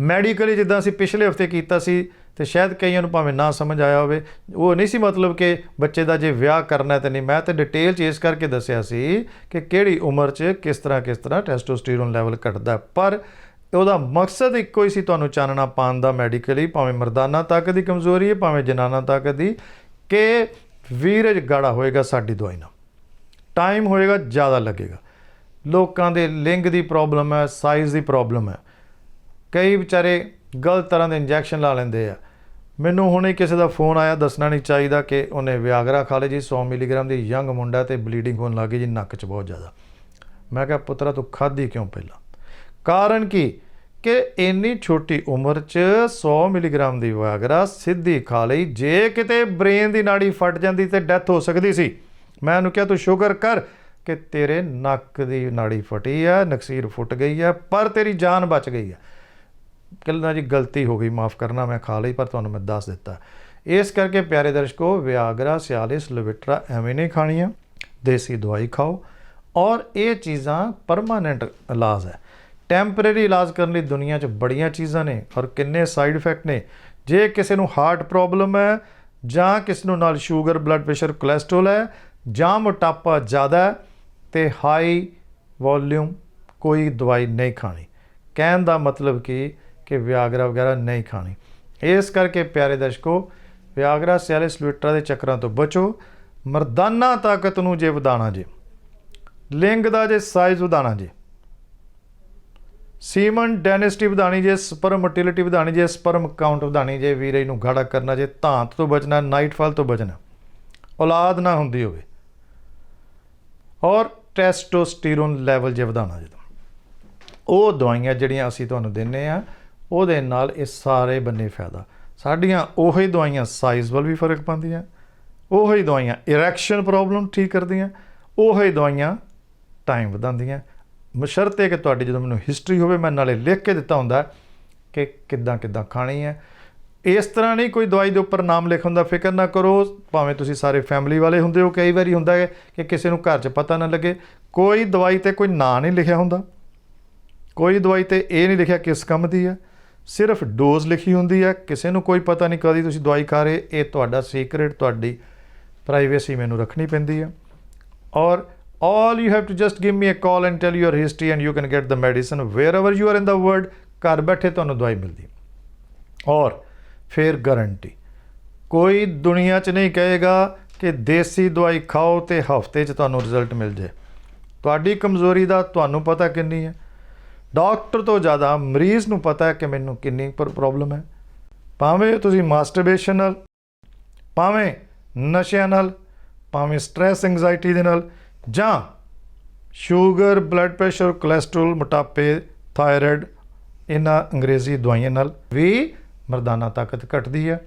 ਮੈਡੀਕਲੀ ਜਿੱਦਾਂ ਅਸੀਂ ਪਿਛਲੇ ਹਫ਼ਤੇ ਕੀਤਾ ਸੀ, ਤੇ ਸ਼ਾਇਦ ਕਈਆਂ ਨੂੰ ਭਾਵੇਂ ਨਾ ਸਮਝ ਆਇਆ ਹੋਵੇ, ਉਹ ਨਹੀਂ ਸੀ ਮਤਲਬ ਕਿ ਬੱਚੇ ਦਾ ਜੇ ਵਿਆਹ ਕਰਨਾ ਹੈ ਤੇ ਨਹੀਂ। ਮੈਂ ਤੇ ਡਿਟੇਲ ਚ ਇਸ ਕਰਕੇ ਦੱਸਿਆ ਸੀ ਕਿ ਕਿਹੜੀ ਉਮਰ 'ਚ ਕਿਸ ਤਰ੍ਹਾਂ ਕਿਸ ਤਰ੍ਹਾਂ ਟੈਸਟੋਸਟੀਰੋਨ ਲੈਵਲ ਘਟਦਾ ਪਰ ਉਹਦਾ ਮਕਸਦ ਇੱਕੋ ਹੀ ਸੀ ਤੁਹਾਨੂੰ ਚਾਨਣਾ ਪਾਉਣ ਦਾ ਮੈਡੀਕਲੀ ਭਾਵੇਂ ਮਰਦਾਨਾ ਤਾਕਤ ਦੀ ਕਮਜ਼ੋਰੀ ਹੈ, ਭਾਵੇਂ ਜਨਾਨਾ ਤਾਕਤ ਦੀ, ਕਿ ਵੀਰਜ ਗਾੜਾ ਹੋਏਗਾ ਸਾਡੀ ਦਵਾਈ ਨਾਲ। ਟਾਈਮ ਹੋਏਗਾ, ਜ਼ਿਆਦਾ ਲੱਗੇਗਾ। ਲੋਕਾਂ ਦੇ ਲਿੰਗ ਦੀ ਪ੍ਰੋਬਲਮ ਹੈ ਸਾਈਜ਼ ਦੀ ਪ੍ਰੋਬਲਮ ਹੈ। ਕਈ ਵਿਚਾਰੇ ਗਲਤ ਤਰ੍ਹਾਂ ਦੇ ਇੰਜੈਕਸ਼ਨ ਲਾ ਲੈਂਦੇ ਆ। ਮੈਨੂੰ ਹੁਣੇ ਕਿਸੇ ਦਾ ਫੋਨ ਆਇਆ, ਦੱਸਣਾ ਨਹੀਂ ਚਾਹੀਦਾ ਕਿ ਉਹਨੇ ਵਿਆਗਰਾ ਖਾ ਲਈ ਜੀ 100 ਮਿਲੀਗ੍ਰਾਮ ਦੀ ਯੰਗ ਮੁੰਡਾ ਤੇ ਬਲੀਡਿੰਗ ਹੋਣ ਲੱਗੀ ਜੀ, ਨੱਕ 'ਚ ਬਹੁਤ ਜ਼ਿਆਦਾ। ਮੈਂ ਕਿਹਾ, ਪੁੱਤਰਾ, ਤੂੰ ਖਾਧੀ ਕਿਉਂ ਪਹਿਲਾਂ? ਕਾਰਨ ਕੀ? ਕਿ ਇੰਨੀ ਛੋਟੀ ਉਮਰ 'ਚ 100 ਮਿਲੀਗ੍ਰਾਮ ਦੀ ਵਿਆਗਰਾ ਸਿੱਧੀ ਖਾ ਲਈ। ਜੇ ਕਿਤੇ ਬ੍ਰੇਨ ਦੀ ਨਾੜੀ ਫਟ ਜਾਂਦੀ ਤੇ ਡੈਥ ਹੋ ਸਕਦੀ ਸੀ। ਮੈਂ ਉਹਨੂੰ ਕਿਹਾ, ਤੂੰ ਸ਼ੂਗਰ ਕਰ ਕਿ ਤੇਰੇ ਨੱਕ ਦੀ ਨਾੜੀ ਫਟੀ ਆ, ਨਕਸੀਰ ਫੁੱਟ ਗਈ ਆ, ਪਰ ਤੇਰੀ ਜਾਨ ਬਚ ਗਈ ਆ। ਕਿਲਨਾ ਜੀ ਗਲਤੀ ਹੋ ਗਈ, ਮਾਫ ਕਰਨਾ ਮੈਂ ਖਾ ਲਈ, ਪਰ ਤੁਹਾਨੂੰ ਮੈਂ ਦੱਸ ਦਿੱਤਾ। ਇਸ ਕਰਕੇ ਪਿਆਰੇ ਦਰਸ਼ਕੋ, ਵਿਆਗਰਾ, ਸਿਆਲਿਸ, ਲਵਿਟਰਾ ਐਵੇਂ ਨਹੀਂ ਖਾਣੀਆਂ, ਦੇਸੀ ਦਵਾਈ ਖਾਓ। ਔਰ ਇਹ ਚੀਜ਼ਾਂ ਪਰਮਾਨੈਂਟ ਇਲਾਜ ਹੈ। ਟੈਂਪਰੇਰੀ ਇਲਾਜ ਕਰਨ ਲਈ ਦੁਨੀਆ 'ਚ ਬੜੀਆਂ ਚੀਜ਼ਾਂ ਨੇ ਔਰ ਕਿੰਨੇ ਸਾਈਡ ਇਫੈਕਟ ਨੇ। ਜੇ ਕਿਸੇ ਨੂੰ ਹਾਰਟ ਪ੍ਰੋਬਲਮ ਹੈ, ਜਾਂ ਕਿਸ ਨੂੰ ਨਾਲ ਸ਼ੂਗਰ ਬਲੱਡ ਪ੍ਰੈਸ਼ਰ ਕੋਲੇਸਟ੍ਰੋਲ ਹੈ, ਜਾਂ ਮੋਟਾਪਾ ਜ਼ਿਆਦਾ ਹੈ, ਤੇ ਹਾਈ ਵੋਲਿਊਮ ਕੋਈ ਦਵਾਈ ਨਹੀਂ ਖਾਣੀ। ਕਹਿਣ ਦਾ ਮਤਲਬ ਕਿ ਕਿ ਵਿਆਗਰਾ ਵਗੈਰਾ ਨਹੀਂ ਖਾਣੀ। ਇਸ ਕਰਕੇ ਪਿਆਰੇ ਦਰਸ਼ਕੋ, ਵਿਆਗਰਾ ਸੈਲਿਸ ਲੁਟਰਾ ਦੇ ਚੱਕਰਾਂ ਤੋਂ ਬਚੋ। ਮਰਦਾਨਾ ਤਾਕਤ ਨੂੰ ਜੇ ਵਧਾਣਾ ਜੇ, ਲਿੰਗ ਦਾ ਜੇ ਸਾਈਜ਼ ਵਧਾਣਾ ਜੇ, ਸੀਮਨ ਡੈਨਿਸਟੀ ਵਧਾਣੀ ਜੇ, ਸਪਰਮ ਮੋਟਿਲਿਟੀ ਵਧਾਣੀ ਜੇ, ਸਪਰਮ ਕਾਊਂਟ ਵਧਾਣੀ ਜੇ, ਵੀਰੇ ਨੂੰ ਗਾੜਾ ਕਰਨਾ ਜੇ, ਧਾਂਤ ਤੋਂ ਬਚਣਾ, ਨਾਈਟਫਾਲ ਤੋਂ ਬਚਣਾ, ਔਲਾਦ ਨਾ ਹੁੰਦੀ ਹੋਵੇ। ਔਰ ਟੈਸਟੋਸਟੀਰੋਨ ਲੈਵਲ ਜੇ ਵਧਾਣਾ ਜਦੋਂ ਉਹ ਦਵਾਈਆਂ ਜਿਹੜੀਆਂ ਅਸੀਂ ਤੁਹਾਨੂੰ ਦਿੰਨੇ ਆ ਉਹਦੇ ਨਾਲ ਇਹ ਸਾਰੇ ਬੰਨੇ ਫਾਇਦਾ। ਸਾਡੀਆਂ ਉਹੀ ਦਵਾਈਆਂ ਸਾਈਜ਼ ਵੱਲ ਵੀ ਫ਼ਰਕ ਪਾਉਂਦੀਆਂ, ਉਹੀ ਦਵਾਈਆਂ ਇਰੈਕਸ਼ਨ ਪ੍ਰੋਬਲਮ ਠੀਕ ਕਰਦੀਆਂ, ਉਹੀ ਦਵਾਈਆਂ ਟਾਈਮ ਵਧਾਉਂਦੀਆਂ। ਮਸ਼ਰਤੇ ਕਿ ਤੁਹਾਡੀ ਜਦੋਂ ਮੈਨੂੰ ਹਿਸਟਰੀ ਹੋਵੇ, ਮੈਂ ਨਾਲੇ ਲਿਖ ਕੇ ਦਿੱਤਾ ਹੁੰਦਾ ਕਿ ਕਿੱਦਾਂ ਕਿੱਦਾਂ ਖਾਣੀ ਹੈ। ਇਸ ਤਰ੍ਹਾਂ ਨਹੀਂ ਕੋਈ ਦਵਾਈ ਦੇ ਉੱਪਰ ਨਾਮ ਲਿਖਣ ਦਾ ਫਿਕਰ ਨਾ ਕਰੋ, ਭਾਵੇਂ ਤੁਸੀਂ ਸਾਰੇ ਫੈਮਿਲੀ ਵਾਲੇ ਹੁੰਦੇ ਹੋ, ਕਈ ਵਾਰੀ ਹੁੰਦਾ ਹੈ ਕਿ ਕਿਸੇ ਨੂੰ ਘਰ 'ਚ ਪਤਾ ਨਾ ਲੱਗੇ। ਕੋਈ ਦਵਾਈ ਤੇ ਕੋਈ ਨਾਂ ਨਹੀਂ ਲਿਖਿਆ ਹੁੰਦਾ। ਕੋਈ ਦਵਾਈ ਤੇ ਇਹ ਨਹੀਂ ਲਿਖਿਆ ਕਿਸ ਕੰਮ ਦੀ ਹੈ। ਸਿਰਫ ਡੋਜ਼ ਲਿਖੀ ਹੁੰਦੀ ਹੈ, ਕਿਸੇ ਨੂੰ ਕੋਈ ਪਤਾ ਨਹੀਂ ਕਦੀ ਤੁਸੀਂ ਦਵਾਈ ਖਾ ਰਹੇ, ਇਹ ਤੁਹਾਡਾ ਸੀਕ੍ਰੇਟ ਤੁਹਾਡੀ ਪ੍ਰਾਈਵੇਸੀ ਮੈਨੂੰ ਰੱਖਣੀ ਪੈਂਦੀ ਹੈ। ਔਰ all you have to just give me a call and tell your history and you can get the medicine wherever you are in the world, ਘਰ ਬੈਠੇ ਤੁਹਾਨੂੰ ਦਵਾਈ ਮਿਲਦੀ ਔਰ ਫਿਰ ਗਾਰੰਟੀ ਕੋਈ ਦੁਨੀਆ 'ਚ ਨਹੀਂ ਕਹੇਗਾ ਕਿ ਦੇਸੀ ਦਵਾਈ ਖਾਓ ਤੇ ਹਫ਼ਤੇ 'ਚ ਤੁਹਾਨੂੰ ਰਿਜ਼ਲਟ ਮਿਲ ਜਾਏ। ਤੁਹਾਡੀ ਕਮਜ਼ੋਰੀ ਦਾ ਤੁਹਾਨੂੰ ਪਤਾ ਕਿੰਨੀ ਹੈ। ਡਾਕਟਰ ਤੋਂ ਜ਼ਿਆਦਾ ਮਰੀਜ਼ ਨੂੰ ਪਤਾ ਹੈ ਕਿ ਮੈਨੂੰ ਕਿੰਨੀ ਪ੍ਰੋਬਲਮ ਹੈ। ਭਾਵੇਂ ਤੁਸੀਂ ਮਾਸਟਰਬੇਸ਼ਨ ਨਾਲ, ਭਾਵੇਂ ਨਸ਼ਿਆਂ ਨਾਲ, ਭਾਵੇਂ ਸਟ੍ਰੈਸ ਐਂਗਜ਼ਾਇਟੀ ਦੇ ਨਾਲ, ਜਾਂ ਸ਼ੂਗਰ ਬਲੱਡ ਪ੍ਰੈਸ਼ਰ ਕੋਲੇਸਟ੍ਰੋਲ ਮੋਟਾਪੇ ਥਾਇਰਾਇਡ ਇਹਨਾਂ ਅੰਗਰੇਜ਼ੀ ਦਵਾਈਆਂ ਨਾਲ ਵੀ ਮਰਦਾਨਾ ਤਾਕਤ ਘਟਦੀ ਹੈ।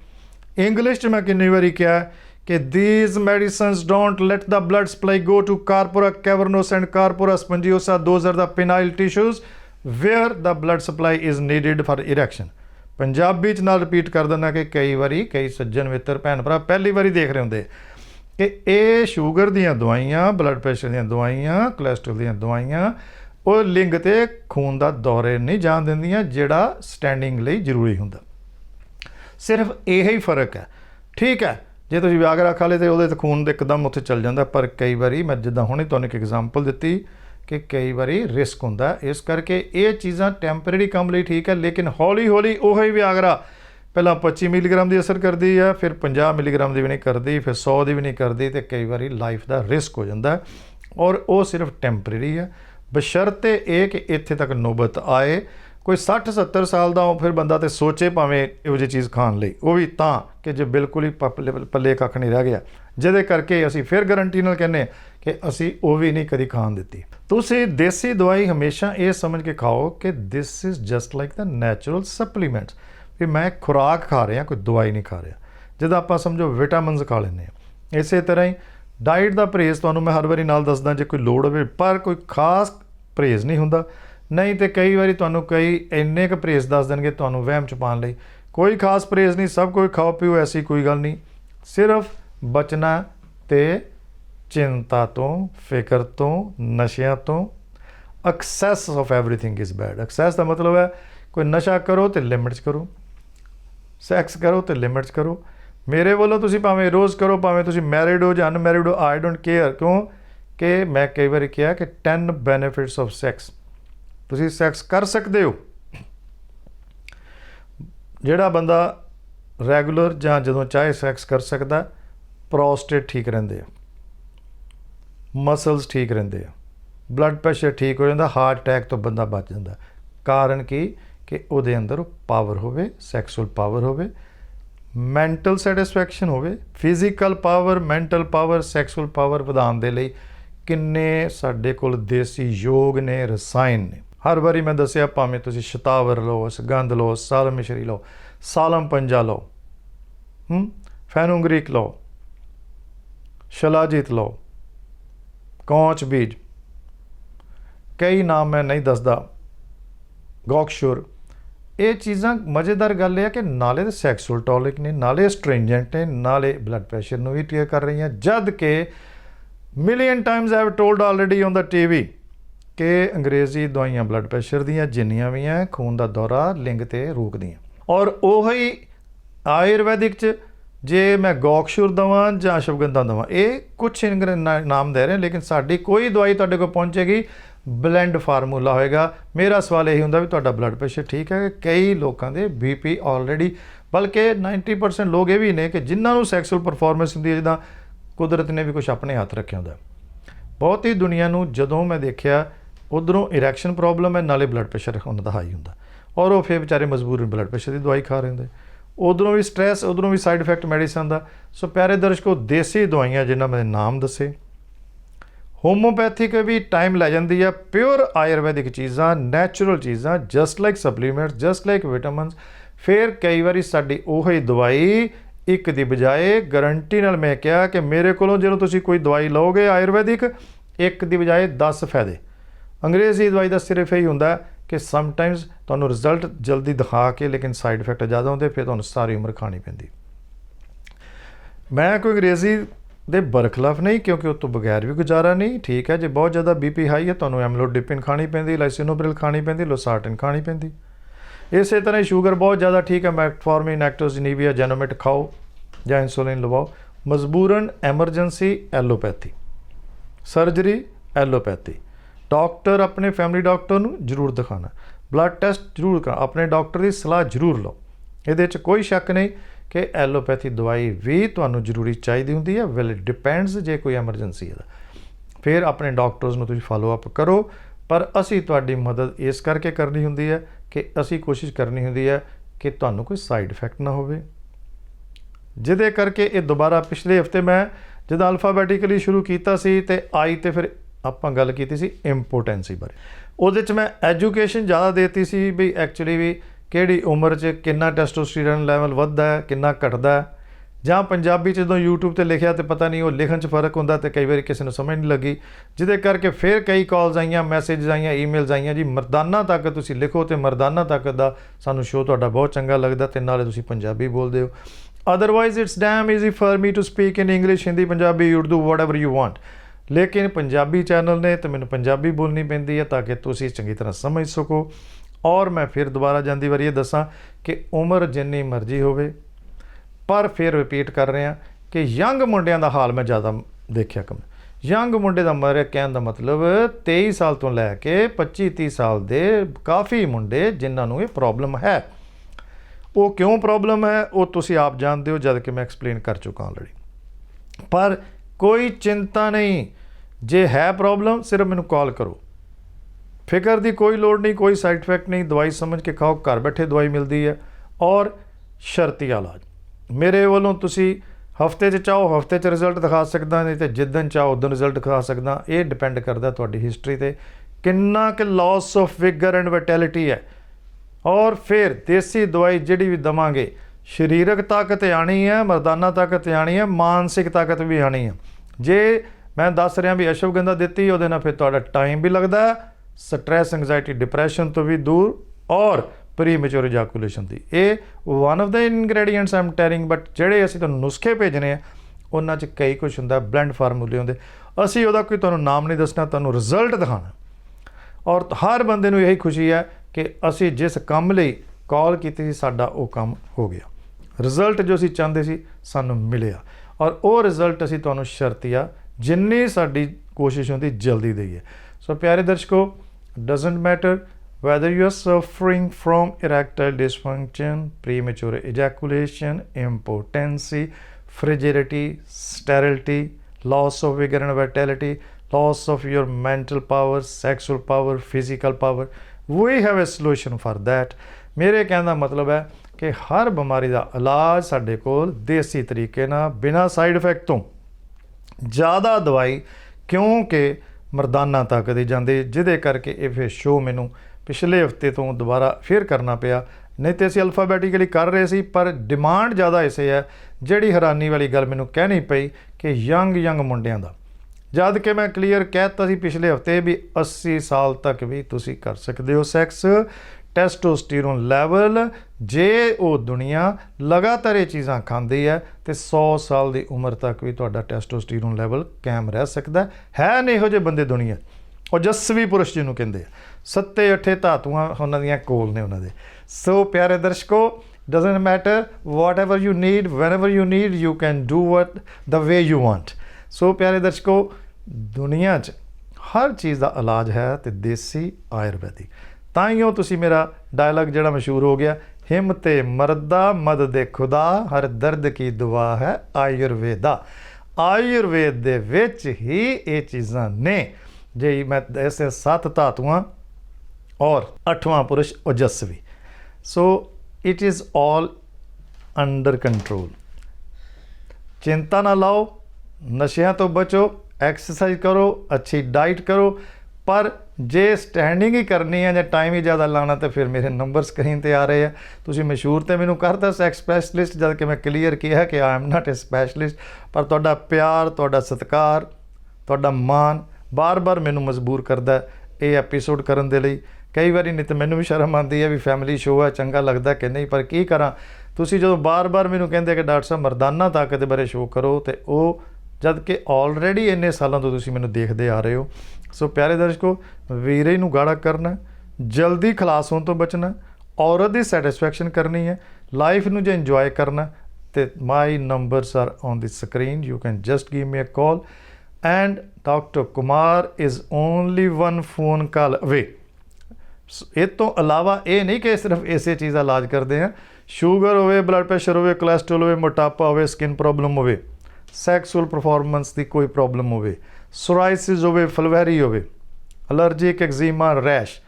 ਇੰਗਲਿਸ਼ 'ਚ ਮੈਂ ਕਿੰਨੀ ਵਾਰੀ ਕਿਹਾ ਕਿ these medicines don't let the blood supply go to corpora cavernosa and corpora spongiosa those are the penile tissues where the blood supply is needed for erection Punjabi ਚ ਨਾਲ ਰਿਪੀਟ ਕਰ ਦਿੰਦਾ ਕਿ ਕਈ ਵਾਰੀ ਕਈ ਸੱਜਣ ਮਿੱਤਰ, ਭੈਣ ਭਰਾ ਪਹਿਲੀ ਵਾਰੀ ਦੇਖ ਰਹੇ ਹੁੰਦੇ ਕਿ ਇਹ ਸ਼ੂਗਰ ਦੀਆਂ ਦਵਾਈਆਂ ਬਲੱਡ ਪ੍ਰੈਸ਼ਰ ਦੀਆਂ ਦਵਾਈਆਂ ਕੋਲੇਸਟ੍ਰੋਲ ਦੀਆਂ ਦਵਾਈਆਂ, ਉਹ ਲਿੰਗ ਤੇ ਖੂਨ ਦਾ ਦੌਰੇ ਨਹੀਂ ਜਾਣ ਦਿੰਦੀਆਂ, ਜਿਹੜਾ ਸਟੈਂਡਿੰਗ ਲਈ ਜ਼ਰੂਰੀ ਹੁੰਦਾ। ਸਿਰਫ ਇਹ ਹੀ ਫ਼ਰਕ ਹੈ। ਠੀਕ ਹੈ, ਜੇ ਤੁਸੀਂ ਵਿਆਗਰਾ ਖਾ ਲੇ ਤੇ ਉਹਦੇ ਤੇ ਖੂਨ ਦੇ ਇੱਕਦਮ ਉੱਥੇ ਚੱਲ ਜਾਂਦਾ, ਪਰ ਕਈ ਵਾਰੀ ਮੈਂ ਜਿੱਦਾਂ ਹੁਣੇ ਤੁਹਾਨੂੰ ਇੱਕ ਐਗਜ਼ਾਮਪਲ ਦਿੱਤੀ ਕਿ ਕਈ ਵਾਰੀ ਰਿਸਕ ਹੁੰਦਾ। ਇਸ ਕਰਕੇ ਇਹ ਚੀਜ਼ਾਂ ਟੈਂਪਰੇਰੀ ਕੰਮ ਲਈ ਠੀਕ ਹੈ, ਲੇਕਿਨ ਹੌਲੀ ਹੌਲੀ ਉਹ ਹੀ ਵਿਆਗਰਾ ਪਹਿਲਾਂ 25 ਮਿਲੀਗ੍ਰਾਮ ਦੀ ਅਸਰ ਕਰਦੀ ਹੈ, ਫਿਰ 50 ਮਿਲੀਗ੍ਰਾਮ ਦੀ ਵੀ ਨਹੀਂ ਕਰਦੀ, ਫਿਰ 100 ਦੀ ਵੀ ਨਹੀਂ ਕਰਦੀ ਤੇ ਕਈ ਵਾਰੀ ਲਾਈਫ ਦਾ ਰਿਸਕ ਹੋ ਜਾਂਦਾ। ਔਰ ਉਹ ਸਿਰਫ ਟੈਂਪਰੇਰੀ ਹੈ। ਬਸ਼ਰਤੇ ਇਹ ਕਿ ਇੱਥੇ ਤੱਕ ਨੌਬਤ ਆਏ। ਕੋਈ 60 70 ਸਾਲ ਦਾ ਉਹ ਫਿਰ ਬੰਦਾ ਤੇ ਸੋਚੇ ਭਾਵੇਂ ਇਹੋ ਜਿਹੀ ਚੀਜ਼ ਖਾਣ ਲਈ। ਉਹ ਵੀ ਤਾਂ ਕਿ ਜੇ ਬਿਲਕੁਲ ਹੀ ਪੱਲੇ ਪੱਲੇ ਕੱਖ ਨਹੀਂ ਰਹਿ ਗਿਆ। ਜਿਹਦੇ ਕਰਕੇ ਅਸੀਂ ਫਿਰ ਗਾਰੰਟੀ ਨਾਲ ਕਹਿੰਨੇ ਹਾਂ ਕਿ ਅਸੀਂ ਉਹ ਵੀ ਨਹੀਂ ਕਦੀ ਖਾਣ ਦਿੱਤੀ। ਤੁਸੀਂ ਦੇਸੀ ਦਵਾਈ ਹਮੇਸ਼ਾ ਇਹ ਸਮਝ ਕੇ ਖਾਓ ਕਿ this is just like the natural supplements ਵੀ ਮੈਂ ਖੁਰਾਕ ਖਾ ਰਿਹਾ, ਕੋਈ ਦਵਾਈ ਨਹੀਂ ਖਾ ਰਿਹਾ। ਜਦੋਂ ਆਪਾਂ ਸਮਝੋ ਵਿਟਾਮਿਨਸ ਖਾ ਲੈਂਦੇ ਹਾਂ। ਇਸੇ ਤਰ੍ਹਾਂ ਹੀ ਡਾਈਟ ਦਾ ਪਰਹੇਜ਼ ਤੁਹਾਨੂੰ ਮੈਂ ਹਰ ਵਾਰੀ ਨਾਲ ਦੱਸਦਾ, ਜੇ ਕੋਈ ਲੋੜ ਹੋਵੇ। ਪਰ ਕੋਈ ਖਾਸ ਪਰਹੇਜ਼ ਨਹੀਂ ਹੁੰਦਾ। ਨਹੀਂ ਤੇ ਕਈ ਵਾਰੀ ਤੁਹਾਨੂੰ ਕਈ ਇੰਨੇ ਕੁ ਪਰਹੇਜ਼ ਦੱਸ ਦੇਣਗੇ ਤੁਹਾਨੂੰ ਵਹਿਮ ਚ ਪਾਉਣ ਲਈ। ਕੋਈ ਖਾਸ ਪਰਹੇਜ਼ ਨਹੀਂ, ਸਭ ਕੋਈ ਖਾਓ ਪੀਓ, ਐਸੀ ਕੋਈ ਗੱਲ ਨਹੀਂ। ਸਿਰਫ ਬਚਣਾ ਤੇ ਚਿੰਤਾ ਤੋਂ, ਫਿਕਰ ਤੋਂ, ਨਸ਼ਿਆਂ ਤੋਂ। Excess of everything is bad excess ਦਾ ਮਤਲਬ ਹੈ ਕੋਈ ਨਸ਼ਾ ਕਰੋ ਤੇ ਲਿਮਿਟ 'ਚ ਕਰੋ। ਸੈਕਸ ਕਰੋ ਤੇ ਲਿਮਿਟ 'ਚ ਕਰੋ। ਮੇਰੇ ਵੱਲੋਂ ਤੁਸੀਂ ਭਾਵੇਂ ਰੋਜ਼ ਕਰੋ, ਭਾਵੇਂ ਤੁਸੀਂ ਮੈਰਿਡ ਹੋ ਜਾਂ ਅਨਮੈਰਿਡ ਹੋ ਆਈ ਡੋਨਟ ਕੇਅਰ ਕਿਉਂ? ਕਿ ਮੈਂ ਕਈ ਵਾਰੀ ਕਿਹਾ ਕਿ 10 ਬੈਨੀਫਿਟਸ ਆਫ ਸੈਕਸ ਤੁਸੀਂ ਸੈਕਸ ਕਰ ਸਕਦੇ ਹੋ। ਜਿਹੜਾ ਬੰਦਾ ਰੈਗੂਲਰ ਜਾਂ ਜਦੋਂ ਚਾਹੇ ਸੈਕਸ ਕਰ ਸਕਦਾ ਪ੍ਰੋਸਟੇਟ ਠੀਕ ਰਹਿੰਦੇ ਆ। ਮਸਲਸ ਠੀਕ ਰਹਿੰਦੇ ਆ। ਬਲੱਡ ਪ੍ਰੈਸ਼ਰ ਠੀਕ ਹੋ ਜਾਂਦਾ ਹਾਰਟ ਅਟੈਕ ਤੋਂ ਬੰਦਾ ਬਚ ਜਾਂਦਾ। ਕਾਰਨ ਕੀ? ਕਿ ਉਹਦੇ ਅੰਦਰ ਪਾਵਰ ਹੋਵੇ ਸੈਕਸੁਅਲ ਪਾਵਰ ਹੋਵੇ ਮੈਂਟਲ ਸੈਟੀਸਫੈਕਸ਼ਨ ਹੋਵੇ physical power mental power sexual power ਵਧਾਉਣ ਦੇ ਲਈ ਕਿੰਨੇ ਸਾਡੇ ਕੋਲ ਦੇਸੀ ਯੋਗ ਨੇ, ਰਸਾਇਣ ਨੇ। ਹਰ ਵਾਰੀ ਮੈਂ ਦੱਸਿਆ, ਭਾਵੇਂ ਤੁਸੀਂ ਸ਼ਤਾਵਰ ਲਓ ਸੁਗੰਧ ਲਓ ਸਾਲਮ ਮਿਸ਼ਰੀ ਲਓ, ਸਾਲਮ ਪੰਜਾ ਲਓ, ਹੂੰ? ਫੈਨੂਗ੍ਰੀਕ ਲਓ, ਸ਼ਲਾਜੀਤ ਲਓ, ਕੌਂਚ ਬੀਜ। ਕਈ ਨਾਮ ਮੈਂ ਨਹੀਂ ਦੱਸਦਾ ਗੌਕਸ਼ੁਰ ਇਹ ਚੀਜ਼ਾਂ ਮਜ਼ੇਦਾਰ ਗੱਲ ਇਹ ਹੈ ਕਿ ਨਾਲੇ ਤੇ ਸੈਕਸੁਅਲ ਟੌਲਿਕ ਨੇ, ਨਾਲੇ ਸਟ੍ਰਿੰਜੈਂਟ ਨੇ, ਨਾਲੇ ਬਲੱਡ ਪ੍ਰੈਸ਼ਰ ਨੂੰ ਵੀ ਟੀਅਰ ਕਰ ਰਹੀਆਂ, ਜਦ ਕਿ million times I have told already on the TV ਕਿ ਅੰਗਰੇਜ਼ੀ ਦਵਾਈਆਂ ਬਲੱਡ ਪ੍ਰੈਸ਼ਰ ਦੀਆਂ ਜਿੰਨੀਆਂ ਵੀ ਆ ਖੂਨ ਦਾ ਦੌਰਾ ਲਿੰਗ ਤੇ ਰੋਕਦੀਆਂ ਔਰ ਉਹੀ ਆਯੁਰਵੈਦਿਕ ਚ ਜੇ ਮੈਂ ਗੋਕਸ਼ੁਰ ਦਵਾਂ ਜਾਂ ਸ਼ਵਗੰਧਾ ਦਵਾਂ, ਇਹ ਕੁਝ ਨਾਮ ਦੇ ਰਹੇ ਲੇਕਿਨ ਸਾਡੀ ਕੋਈ ਦਵਾਈ ਤੁਹਾਡੇ ਕੋਲ ਪਹੁੰਚੇਗੀ, ਬਲੈਂਡ ਫਾਰਮੂਲਾ ਹੋਏਗਾ। ਮੇਰਾ ਸਵਾਲ ਇਹ ਹੁੰਦਾ ਵੀ ਤੁਹਾਡਾ ਬਲੱਡ ਪ੍ਰੈਸ਼ਰ ਠੀਕ ਹੈ ਕਈ ਲੋਕਾਂ ਦੇ ਬੀਪੀ ਆਲਰੇਡੀ ਬਲਕਿ 90% ਲੋਕ ਇਹ ਵੀ ਨੇ ਕਿ ਜਿਨ੍ਹਾਂ ਨੂੰ ਸੈਕਸੁਅਲ ਪਰਫਾਰਮੈਂਸ ਹੁੰਦੀ ਹੈ, ਜਿੱਦਾਂ ਕੁਦਰਤ ਨੇ ਵੀ ਕੁਝ ਆਪਣੇ ਹੱਥ ਰੱਖਿਆ ਹੁੰਦਾ। ਬਹੁਤ ਹੀ ਦੁਨੀਆ ਨੂੰ ਜਦੋਂ ਮੈਂ ਦੇਖਿਆ ਉਧਰੋਂ ਇਰੈਕਸ਼ਨ ਪ੍ਰੋਬਲਮ ਹੈ, ਨਾਲੇ ਬਲੱਡ ਪ੍ਰੈਸ਼ਰ ਉਹਨਾਂ ਦਾ ਹਾਈ ਹੁੰਦਾ। ਔਰ ਉਹ ਫਿਰ ਵਿਚਾਰੇ ਮਜਬੂਰਨ ਬਲੱਡ ਪ੍ਰੈਸ਼ਰ ਦੀ ਦਵਾਈ ਖਾ ਰਹੇ ਹੁੰਦੇ। ਉਧਰੋਂ ਵੀ ਸਟ੍ਰੈਸ ਉਧਰੋਂ ਵੀ ਸਾਈਡ ਇਫੈਕਟ ਮੈਡੀਸਨ ਦਾ। ਸੋ ਪਿਆਰੇ ਦਰਸ਼ਕੋ, ਦੇਸੀ ਦਵਾਈਆਂ ਜਿਨ੍ਹਾਂ ਮੈਂ ਨਾਮ ਦੱਸੇ ਹੋਮੋਪੈਥਿਕ ਵੀ ਟਾਈਮ ਲੈ ਜਾਂਦੀ ਆ। ਪਿਓਰ ਆਯੁਰਵੈਦਿਕ ਚੀਜ਼ਾਂ ਨੈਚੁਰਲ ਚੀਜ਼ਾਂ just like supplements just like vitamins ਫਿਰ ਕਈ ਵਾਰੀ ਸਾਡੀ ਉਹੀ ਦਵਾਈ ਇੱਕ ਦੀ ਬਜਾਏ ਗਾਰੰਟੀ ਨਾਲ ਮੈਂ ਕਿਹਾ ਕਿ ਮੇਰੇ ਕੋਲੋਂ ਜਦੋਂ ਤੁਸੀਂ ਕੋਈ ਦਵਾਈ ਲਓਗੇ ਆਯੁਰਵੈਦਿਕ ਇੱਕ ਦੀ ਬਜਾਏ 10 ਫਾਇਦੇ। ਅੰਗਰੇਜ਼ੀ ਦਵਾਈ ਦਾ ਸਿਰਫ ਇਹੀ ਹੁੰਦਾ ਕਿ ਸਮ ਟਾਈਮਸ ਤੁਹਾਨੂੰ ਰਿਜ਼ਲਟ ਜਲਦੀ ਦਿਖਾ ਕੇ ਲੇਕਿਨ ਸਾਈਡ ਇਫੈਕਟ ਜ਼ਿਆਦਾ ਹੁੰਦੇ, ਫਿਰ ਤੁਹਾਨੂੰ ਸਾਰੀ ਉਮਰ ਖਾਣੀ ਪੈਂਦੀ। ਮੈਂ ਕੋਈ ਅੰਗਰੇਜ਼ੀ ਦੇ ਬਰਖਲਾਫ ਨਹੀਂ, ਕਿਉਂਕਿ ਉਹ ਤੋਂ ਬਗੈਰ ਵੀ ਗੁਜ਼ਾਰਾ ਨਹੀਂ। ਠੀਕ ਹੈ, ਜੇ ਬਹੁਤ ਜ਼ਿਆਦਾ ਬੀਪੀ ਹਾਈ ਹੈ, ਤੁਹਾਨੂੰ ਐਮਲੋਡਿਪਿਨ ਖਾਣੀ ਪੈਂਦੀ ਲਾਈਸਿਨੋਬ੍ਰਿਲ ਖਾਣੀ ਪੈਂਦੀ ਲੋਸਾਰਟਿਨ ਖਾਣੀ ਪੈਂਦੀ। ਇਸੇ ਤਰ੍ਹਾਂ ਹੀ ਸ਼ੂਗਰ ਬਹੁਤ ਜ਼ਿਆਦਾ ਠੀਕ ਹੈ ਮੈਟਫੋਰਮਿਨ ਐਕਟੋਜ਼ਨੀਵੀਆ ਜੈਨੋਮਿਟ ਖਾਓ ਜਾਂ ਇਨਸੂਲਿਨ ਲਵਾਓ। ਮਜਬੂਰਨ emergency allopathy surgery allopathy doctor ਆਪਣੇ ਫੈਮਿਲੀ ਡਾਕਟਰ ਨੂੰ ਜ਼ਰੂਰ ਦਿਖਾਣਾ ਬਲੱਡ ਟੈਸਟ ਜ਼ਰੂਰ ਕਰਾ ਆਪਣੇ ਡਾਕਟਰ ਦੀ ਸਲਾਹ ਜ਼ਰੂਰ ਲਓ। ਇਹਦੇ 'ਚ ਕੋਈ ਸ਼ੱਕ ਨਹੀਂ ਕਿ ਐਲੋਪੈਥੀ ਦਵਾਈ ਵੀ ਤੁਹਾਨੂੰ ਜ਼ਰੂਰੀ ਚਾਹੀਦੀ ਹੁੰਦੀ ਹੈ। ਵੈਲ ਡਿਪੈਂਡਸ ਜੇ ਕੋਈ ਐਮਰਜੈਂਸੀ ਹੈ ਫਿਰ ਆਪਣੇ ਡਾਕਟਰਸ ਨੂੰ ਤੁਸੀਂ ਫਾਲੋ ਅਪ ਕਰੋ। ਪਰ ਅਸੀਂ ਤੁਹਾਡੀ ਮਦਦ ਇਸ ਕਰਕੇ ਕਰਨੀ ਹੁੰਦੀ ਹੈ ਕਿ ਅਸੀਂ ਕੋਸ਼ਿਸ਼ ਕਰਨੀ ਹੁੰਦੀ ਹੈ ਕਿ ਤੁਹਾਨੂੰ ਕੋਈ ਸਾਈਡ ਇਫੈਕਟ ਨਾ ਹੋਵੇ। ਜਿਹਦੇ ਕਰਕੇ ਇਹ ਦੁਬਾਰਾ ਪਿਛਲੇ ਹਫ਼ਤੇ ਮੈਂ ਜਦ ਅਲਫਾਬੈਟਿਕਲੀ ਸ਼ੁਰੂ ਕੀਤਾ ਸੀ ਤੇ ਆਈ ਤੇ ਫਿਰ ਆਪਾਂ ਗੱਲ ਕੀਤੀ ਸੀ ਇੰਪੋਰਟੈਂਸੀ ਬਾਰੇ। ਉਹਦੇ ਚ ਮੈਂ ਐਜੂਕੇਸ਼ਨ ਜ਼ਿਆਦਾ ਦੇਤੀ ਸੀ ਵੀ ਐਕਚੁਅਲੀ ਵੀ ਕਿਹੜੀ ਉਮਰ 'ਚ ਕਿੰਨਾ ਟੈਸਟੋਸਟੀਰਨ ਲੈਵਲ ਵੱਧਦਾ ਹੈ, ਕਿੰਨਾ ਘਟਦਾ ਹੈ। ਜਾਂ ਪੰਜਾਬੀ 'ਚ ਜਦੋਂ YouTube ਤੇ ਲਿਖਿਆ ਤੇ ਪਤਾ ਨਹੀਂ ਉਹ ਲਿਖਣ 'ਚ ਫ਼ਰਕ ਹੁੰਦਾ ਤੇ ਕਈ ਵਾਰੀ ਕਿਸੇ ਨੂੰ ਸਮਝ ਨਹੀਂ ਲੱਗੀ, ਜਿਹਦੇ ਕਰਕੇ ਫਿਰ ਕਈ ਕਾਲਸ ਆਈਆਂ ਮੈਸੇਜਸ ਆਈਆਂ ਈਮੇਲਸ ਆਈਆਂ ਜੀ, ਮਰਦਾਨਾ ਤੱਕ ਤੁਸੀਂ ਲਿਖੋ ਤੇ ਮਰਦਾਨਾ ਤੱਕ ਦਾ ਸਾਨੂੰ ਸ਼ੋਅ ਤੁਹਾਡਾ ਬਹੁਤ ਚੰਗਾ ਲੱਗਦਾ ਤੇ ਨਾਲੇ ਤੁਸੀਂ ਪੰਜਾਬੀ ਬੋਲਦੇ ਹੋ। Otherwise it's damn easy for me to speak in English Hindi Punjabi Urdu whatever you want ਲੇਕਿਨ ਪੰਜਾਬੀ ਚੈਨਲ ਨੇ ਤੇ ਮੈਨੂੰ ਪੰਜਾਬੀ ਬੋਲਣੀ ਪੈਂਦੀ ਹੈ ਤਾਂ ਕਿ ਤੁਸੀਂ ਚੰਗੀ ਤਰ੍ਹਾਂ ਸਮਝ ਸਕੋ। ਔਰ ਮੈਂ ਫਿਰ ਦੁਬਾਰਾ ਜਾਂਦੀ ਵਾਰੀ ਇਹ ਦੱਸਾਂ ਕਿ ਉਮਰ ਜਿੰਨੀ ਮਰਜ਼ੀ ਹੋਵੇ, ਪਰ ਫਿਰ ਰਿਪੀਟ ਕਰ ਰਿਹਾ ਕਿ ਯੰਗ ਮੁੰਡਿਆਂ ਦਾ ਹਾਲ ਮੈਂ ਜ਼ਿਆਦਾ ਦੇਖਿਆ ਕਮ। ਯੰਗ ਮੁੰਡੇ ਦਾ ਮਰੇ ਕਹਿਣ ਦਾ ਮਤਲਬ 23 ਸਾਲ ਤੋਂ ਲੈ ਕੇ 25 30 ਸਾਲ ਦੇ ਕਾਫੀ ਮੁੰਡੇ ਜਿਨ੍ਹਾਂ ਨੂੰ ਇਹ ਪ੍ਰੋਬਲਮ ਹੈ। ਉਹ ਕਿਉਂ ਪ੍ਰੋਬਲਮ ਹੈ? ਉਹ ਤੁਸੀਂ ਆਪ ਜਾਣਦੇ ਹੋ ਜਦ ਕਿ ਮੈਂ ਐਕਸਪਲੇਨ ਕਰ ਚੁੱਕਾ ਆਲਰੇਡੀ ਪਰ ਕੋਈ ਚਿੰਤਾ ਨਹੀਂ। ਜੇ ਹੈ ਪ੍ਰੋਬਲਮ ਸਿਰਫ ਮੈਨੂੰ ਕਾਲ ਕਰੋ। ਫਿਕਰ ਦੀ ਕੋਈ ਲੋੜ ਨਹੀਂ, ਕੋਈ ਸਾਈਡ ਇਫੈਕਟ ਨਹੀਂ। ਦਵਾਈ ਸਮਝ ਕੇ ਖਾਓ, ਘਰ ਬੈਠੇ ਦਵਾਈ ਮਿਲਦੀ ਹੈ। ਔਰ ਸ਼ਰਤੀ ਇਲਾਜ। ਮੇਰੇ ਵੱਲੋਂ ਤੁਸੀਂ ਹਫ਼ਤੇ 'ਚ ਚਾਹੋ, ਹਫ਼ਤੇ 'ਚ ਰਿਜ਼ਲਟ ਦਿਖਾ ਸਕਦਾ, ਨਹੀਂ ਤੇ ਜਿੱਦਨ ਚਾਹੋ ਉਦੋਂ ਰਿਜ਼ਲਟ ਦਿਖਾ ਸਕਦਾ। ਇਹ ਡਿਪੈਂਡ ਕਰਦਾ ਤੁਹਾਡੀ ਹਿਸਟਰੀ ਤੇ ਕਿੰਨਾ ਕਿ loss of vigour and vitality ਹੈ। ਔਰ ਫਿਰ ਦੇਸੀ ਦਵਾਈ ਜਿਹੜੀ ਵੀ ਦਵਾਂਗੇ, ਸਰੀਰਕ ਤਾਕਤ ਆਣੀ ਹੈ, ਮਰਦਾਨਾ ਤਾਕਤ ਆਣੀ ਹੈ, ਮਾਨਸਿਕ ਤਾਕਤ ਵੀ ਆਣੀ ਹੈ। ਜੇ ਮੈਂ ਦੱਸ ਰਿਹਾ ਵੀ ਅਸ਼ਵਗੰਧਾ ਦਿੱਤੀ, ਉਹਦੇ ਨਾਲ ਫਿਰ ਤੁਹਾਡਾ ਟਾਈਮ ਵੀ ਲੱਗਦਾ ਸਟ੍ਰੈਸ ਐਂਗਜ਼ਾਇਟੀ ਡਿਪਰੈਸ਼ਨ ਤੋਂ ਵੀ ਦੂਰ ਔਰ ਪ੍ਰੀਮੈਚੁਰ ਇਜੈਕੂਲੇਸ਼ਨ ਦੀ। ਇਹ ਵਨ ਆਫ ਦਾ ਇਨਗਰੀਡੀਐਂਟਸ ਆਮ ਟੈਰਿੰਗ ਬਟ ਜਿਹੜੇ ਅਸੀਂ ਤੁਹਾਨੂੰ ਨੁਸਖੇ ਭੇਜਨੇ ਆ, ਉਹਨਾਂ 'ਚ ਕਈ ਕੁਝ ਹੁੰਦਾ ਬਲੈਂਡ ਫਾਰਮੂਲੇ ਹੁੰਦੇ। ਅਸੀਂ ਉਹਦਾ ਕੋਈ ਤੁਹਾਨੂੰ ਨਾਮ ਨਹੀਂ ਦੱਸਣਾ, ਤੁਹਾਨੂੰ ਰਿਜ਼ਲਟ ਦਿਖਾਣਾ ਔਰ ਹਰ ਬੰਦੇ ਨੂੰ ਇਹੀ ਖੁਸ਼ੀ ਹੈ ਕਿ ਅਸੀਂ ਜਿਸ ਕੰਮ ਲਈ ਕਾਲ ਕੀਤੀ ਸੀ, ਸਾਡਾ ਉਹ ਕੰਮ ਹੋ ਗਿਆ। ਰਿਜ਼ਲਟ ਜੋ ਅਸੀਂ ਚਾਹੁੰਦੇ ਸੀ, ਸਾਨੂੰ ਮਿਲਿਆ। ਔਰ ਉਹ ਰਿਜ਼ਲਟ ਅਸੀਂ ਤੁਹਾਨੂੰ ਸ਼ਰਤੀਆ ਜਿੰਨੀ ਸਾਡੀ ਕੋਸ਼ਿਸ਼ ਹੁੰਦੀ ਜਲਦੀ ਦਈਏ ਸੋ ਪਿਆਰੇ ਦਰਸ਼ਕੋ doesn't matter whether you are suffering from erectile dysfunction premature ejaculation impotency frigidity sterility loss of vigor and vitality loss of your mental power sexual power physical power we have a solution for that ਮੇਰੇ ਕਹਿਣ ਦਾ ਮਤਲਬ ਹੈ ਕਿ ਹਰ ਬਿਮਾਰੀ ਦਾ ਇਲਾਜ ਸਾਡੇ ਕੋਲ ਦੇਸੀ ਤਰੀਕੇ ਨਾਲ ਬਿਨਾਂ ਸਾਈਡ ਇਫੈਕਟ ਤੋਂ। ਜ਼ਿਆਦਾ ਦਵਾਈ ਕਿਉਂਕਿ ਮਰਦਾਨਾ ਤੱਕ ਦੀ ਜਾਂਦੀ, ਜਿਹਦੇ ਕਰਕੇ ਇਹ ਫਿਰ ਸ਼ੋ ਮੈਨੂੰ ਪਿਛਲੇ ਹਫ਼ਤੇ ਤੋਂ ਦੁਬਾਰਾ ਫੇਰ ਕਰਨਾ ਪਿਆ। ਨਹੀਂ ਤੇ ਅਸੀਂ ਅਲਫਾਬੈਟਿਕਲੀ ਕਰ ਰਹੇ ਸੀ, ਪਰ ਡਿਮਾਂਡ ਜ਼ਿਆਦਾ ਇਸੇ ਹੈ, ਜਿਹੜੀ ਹੈਰਾਨੀ ਵਾਲੀ ਗੱਲ ਮੈਨੂੰ ਕਹਿਣੀ ਪਈ ਕਿ ਯੰਗ ਯੰਗ ਮੁੰਡਿਆਂ ਦਾ। ਜਦ ਕਿ ਮੈਂ ਕਲੀਅਰ ਕਹਿਤਾ ਸੀ ਪਿਛਲੇ ਹਫ਼ਤੇ ਵੀ 80 ਸਾਲ ਤੱਕ ਵੀ ਤੁਸੀਂ ਕਰ ਸਕਦੇ ਹੋ ਸੈਕਸ ਟੈਸਟੋਸਟੀਰੋਨ ਲੈਵਲ, ਜੇ ਉਹ ਦੁਨੀਆ ਲਗਾਤਾਰ ਇਹ ਚੀਜ਼ਾਂ ਖਾਂਦੀ ਹੈ, ਤੇ 100 ਸਾਲ ਦੀ ਉਮਰ ਤੱਕ ਵੀ ਤੁਹਾਡਾ ਟੈਸਟੋਸਟੀਰੋਨ ਲੈਵਲ ਕਾਇਮ ਰਹਿ ਸਕਦਾ ਹੈ। ਹੈ ਨਹੀਂ ਇਹੋ ਜਿਹੇ ਬੰਦੇ ਦੁਨੀਆ। ਓਜਸਵੀ ਪੁਰਸ਼ ਜਿਹਨੂੰ ਕਹਿੰਦੇ ਆ। ਸੱਤੇ ਅਠੇ ਧਾਤੂਆਂ ਉਹਨਾਂ ਦੀਆਂ ਕੋਲ ਨੇ ਉਹਨਾਂ ਦੇ। ਸੋ ਪਿਆਰੇ ਦਰਸ਼ਕੋ doesn't matter whatever you need whenever you need you can do what the way you want so ਪਿਆਰੇ ਦਰਸ਼ਕੋ, ਦੁਨੀਆ 'ਚ ਹਰ ਚੀਜ਼ ਦਾ ਇਲਾਜ ਹੈ ਤੇ ਦੇਸੀ ਆਯੁਰਵੈਦਿਕ। ਤਾਂ ਹੀ ਉਹ ਤੁਸੀਂ ਮੇਰਾ ਡਾਇਲੌਗ ਜਿਹੜਾ ਮਸ਼ਹੂਰ ਹੋ ਗਿਆ ਹਿੰਮਤੇ ਮਰਦਾ ਮਦਦ ਖੁਦਾ, ਹਰ ਦਰਦ ਕੀ ਦੁਆ ਹੈ ਆਯੁਰਵੇਦਾ। ਆਯੁਰਵੇਦ ਦੇ ਵਿੱਚ ਹੀ ਇਹ ਚੀਜ਼ਾਂ ਨੇ। ਜੇ ਮੈਂ ਐਸੇ ਸੱਤ ਧਾਤੂਆਂ ਔਰ ਅਠਵਾਂ ਪੁਰਸ਼ ਓਜਸਵੀ। So it is all under control ਚਿੰਤਾ ਨਾ ਲਾਓ, ਨਸ਼ਿਆਂ ਤੋਂ ਬਚੋ ਐਕਸਰਸਾਈਜ਼ ਕਰੋ, ਅੱਛੀ ਡਾਈਟ ਕਰੋ, ਪਰ ਜੇ ਸਟੈਂਡਿੰਗ ਹੀ ਕਰਨੀ ਹੈ ਜਾਂ ਟਾਈਮ ਹੀ ਜ਼ਿਆਦਾ ਲਾਣਾ ਤਾਂ ਫਿਰ ਮੇਰੇ ਨੰਬਰ ਸਕਰੀਨ ਤੇ ਆ ਰਹੇ ਆ। ਤੁਸੀਂ ਮਸ਼ਹੂਰ ਤੇ ਮੈਨੂੰ ਕਰਤਾ ਸੈਕਸ ਸਪੈਸ਼ਲਿਸਟ ਜਦ ਕਿ ਮੈਂ ਕਲੀਅਰ ਕਿਹਾ ਕਿ I am not a specialist ਪਰ ਤੁਹਾਡਾ ਪਿਆਰ, ਤੁਹਾਡਾ ਸਤਿਕਾਰ, ਤੁਹਾਡਾ ਮਾਣ ਬਾਰ-ਬਾਰ ਮੈਨੂੰ ਮਜਬੂਰ ਕਰਦਾ ਇਹ ਐਪੀਸੋਡ ਕਰਨ ਦੇ ਲਈ। ਕਈ ਵਾਰੀ ਨਹੀਂ ਤਾਂ ਮੈਨੂੰ ਵੀ ਸ਼ਰਮ ਆਉਂਦੀ ਹੈ ਵੀ ਫੈਮਿਲੀ ਸ਼ੋਅ ਹੈ, ਚੰਗਾ ਲੱਗਦਾ ਕਿ ਨਹੀਂ, ਪਰ ਕੀ ਕਰਾਂ? ਤੁਸੀਂ ਜਦੋਂ ਬਾਰ-ਬਾਰ ਮੈਨੂੰ ਕਹਿੰਦੇ ਕਿ ਡਾਕਟਰ ਸਾਹਿਬ ਮਰਦਾਨਾ ਤਾਕਤ ਬਾਰੇ ਸ਼ੋਅ ਕਰੋ, ਤੇ ਉਹ ਜਦ ਕਿ ਆਲਰੇਡੀ ਇੰਨੇ ਸਾਲਾਂ ਤੋਂ ਤੁਸੀਂ ਮੈਨੂੰ ਦੇਖਦੇ ਆ ਰਹੇ ਹੋ। ਸੋ ਪਿਆਰੇ ਦਰਸ਼ਕੋ, ਵੀਰੇ ਨੂੰ ਗਾੜਾ ਕਰਨਾ, ਜਲਦੀ ਖਲਾਸ ਹੋਣ ਤੋਂ ਬਚਣਾ, ਔਰਤ ਦੀ ਸੈਟੀਸਫੈਕਸ਼ਨ ਕਰਨੀ ਹੈ ਲਾਈਫ ਨੂੰ ਜੇ ਇੰਜੋਏ ਕਰਨਾ, ਤੇ my numbers are on the screen you can just give me a call and doctor Kumar is only one phone call away ਇਹ ਤੋਂ ਇਲਾਵਾ ਇਹ ਨਹੀਂ ਕਿ ਸਿਰਫ ਇਸੇ ਚੀਜ਼ ਦਾ ਇਲਾਜ ਕਰਦੇ ਆ ਸ਼ੂਗਰ ਹੋਵੇ ਬਲੱਡ ਪ੍ਰੈਸ਼ਰ ਹੋਵੇ ਕੋਲੇਸਟ੍ਰੋਲ ਹੋਵੇ, ਮੋਟਾਪਾ ਹੋਵੇ ਸਕਿਨ ਪ੍ਰੋਬਲਮ ਹੋਵੇ ਸੈਕਸੁਅਲ ਪਰਫਾਰਮੈਂਸ ਦੀ ਕੋਈ ਪ੍ਰੋਬਲਮ ਹੋਵੇ। ਸੋਰਾਇਸਿਸ ਹੋਵੇ, ਫਲਵੈਰੀ ਹੋਵੇ, ਅਲਰਜੀਕ ਐਗਜ਼ੀਮਾ ਰੈਸ਼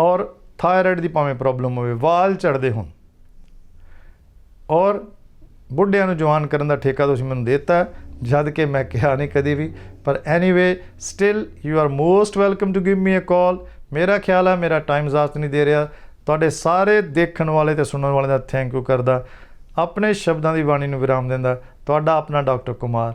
ਔਰ ਥਾਇਰਾਇਡ ਦੀ ਭਾਵੇਂ ਪ੍ਰੋਬਲਮ ਹੋਵੇ, ਵਾਲ ਝੜਦੇ ਹੋਣ। ਔਰ ਬੁੱਢਿਆਂ ਨੂੰ ਜਵਾਨ ਕਰਨ ਦਾ ਠੇਕਾ ਤੁਸੀਂ ਮੈਨੂੰ ਦਿੱਤਾ, ਜਦ ਕਿ ਮੈਂ ਕਿਹਾ ਨਹੀਂ ਕਦੀ ਵੀ, ਪਰ anyway still you are most welcome to give me a call ਮੇਰਾ ਖਿਆਲ ਹੈ ਮੇਰਾ ਟਾਈਮ ਜ਼ਾਤ ਨਹੀਂ ਦੇ ਰਿਹਾ। ਤੁਹਾਡੇ ਸਾਰੇ ਦੇਖਣ ਵਾਲੇ ਤੇ ਸੁਣਨ ਵਾਲੇ ਦਾ ਥੈਂਕ ਯੂ ਕਰਦਾ। ਆਪਣੇ ਸ਼ਬਦਾਂ ਦੀ ਬਾਣੀ ਨੂੰ ਵਿਰਾਮ ਦਿੰਦਾ। ਤੁਹਾਡਾ ਆਪਣਾ ਡਾਕਟਰ ਕੁਮਾਰ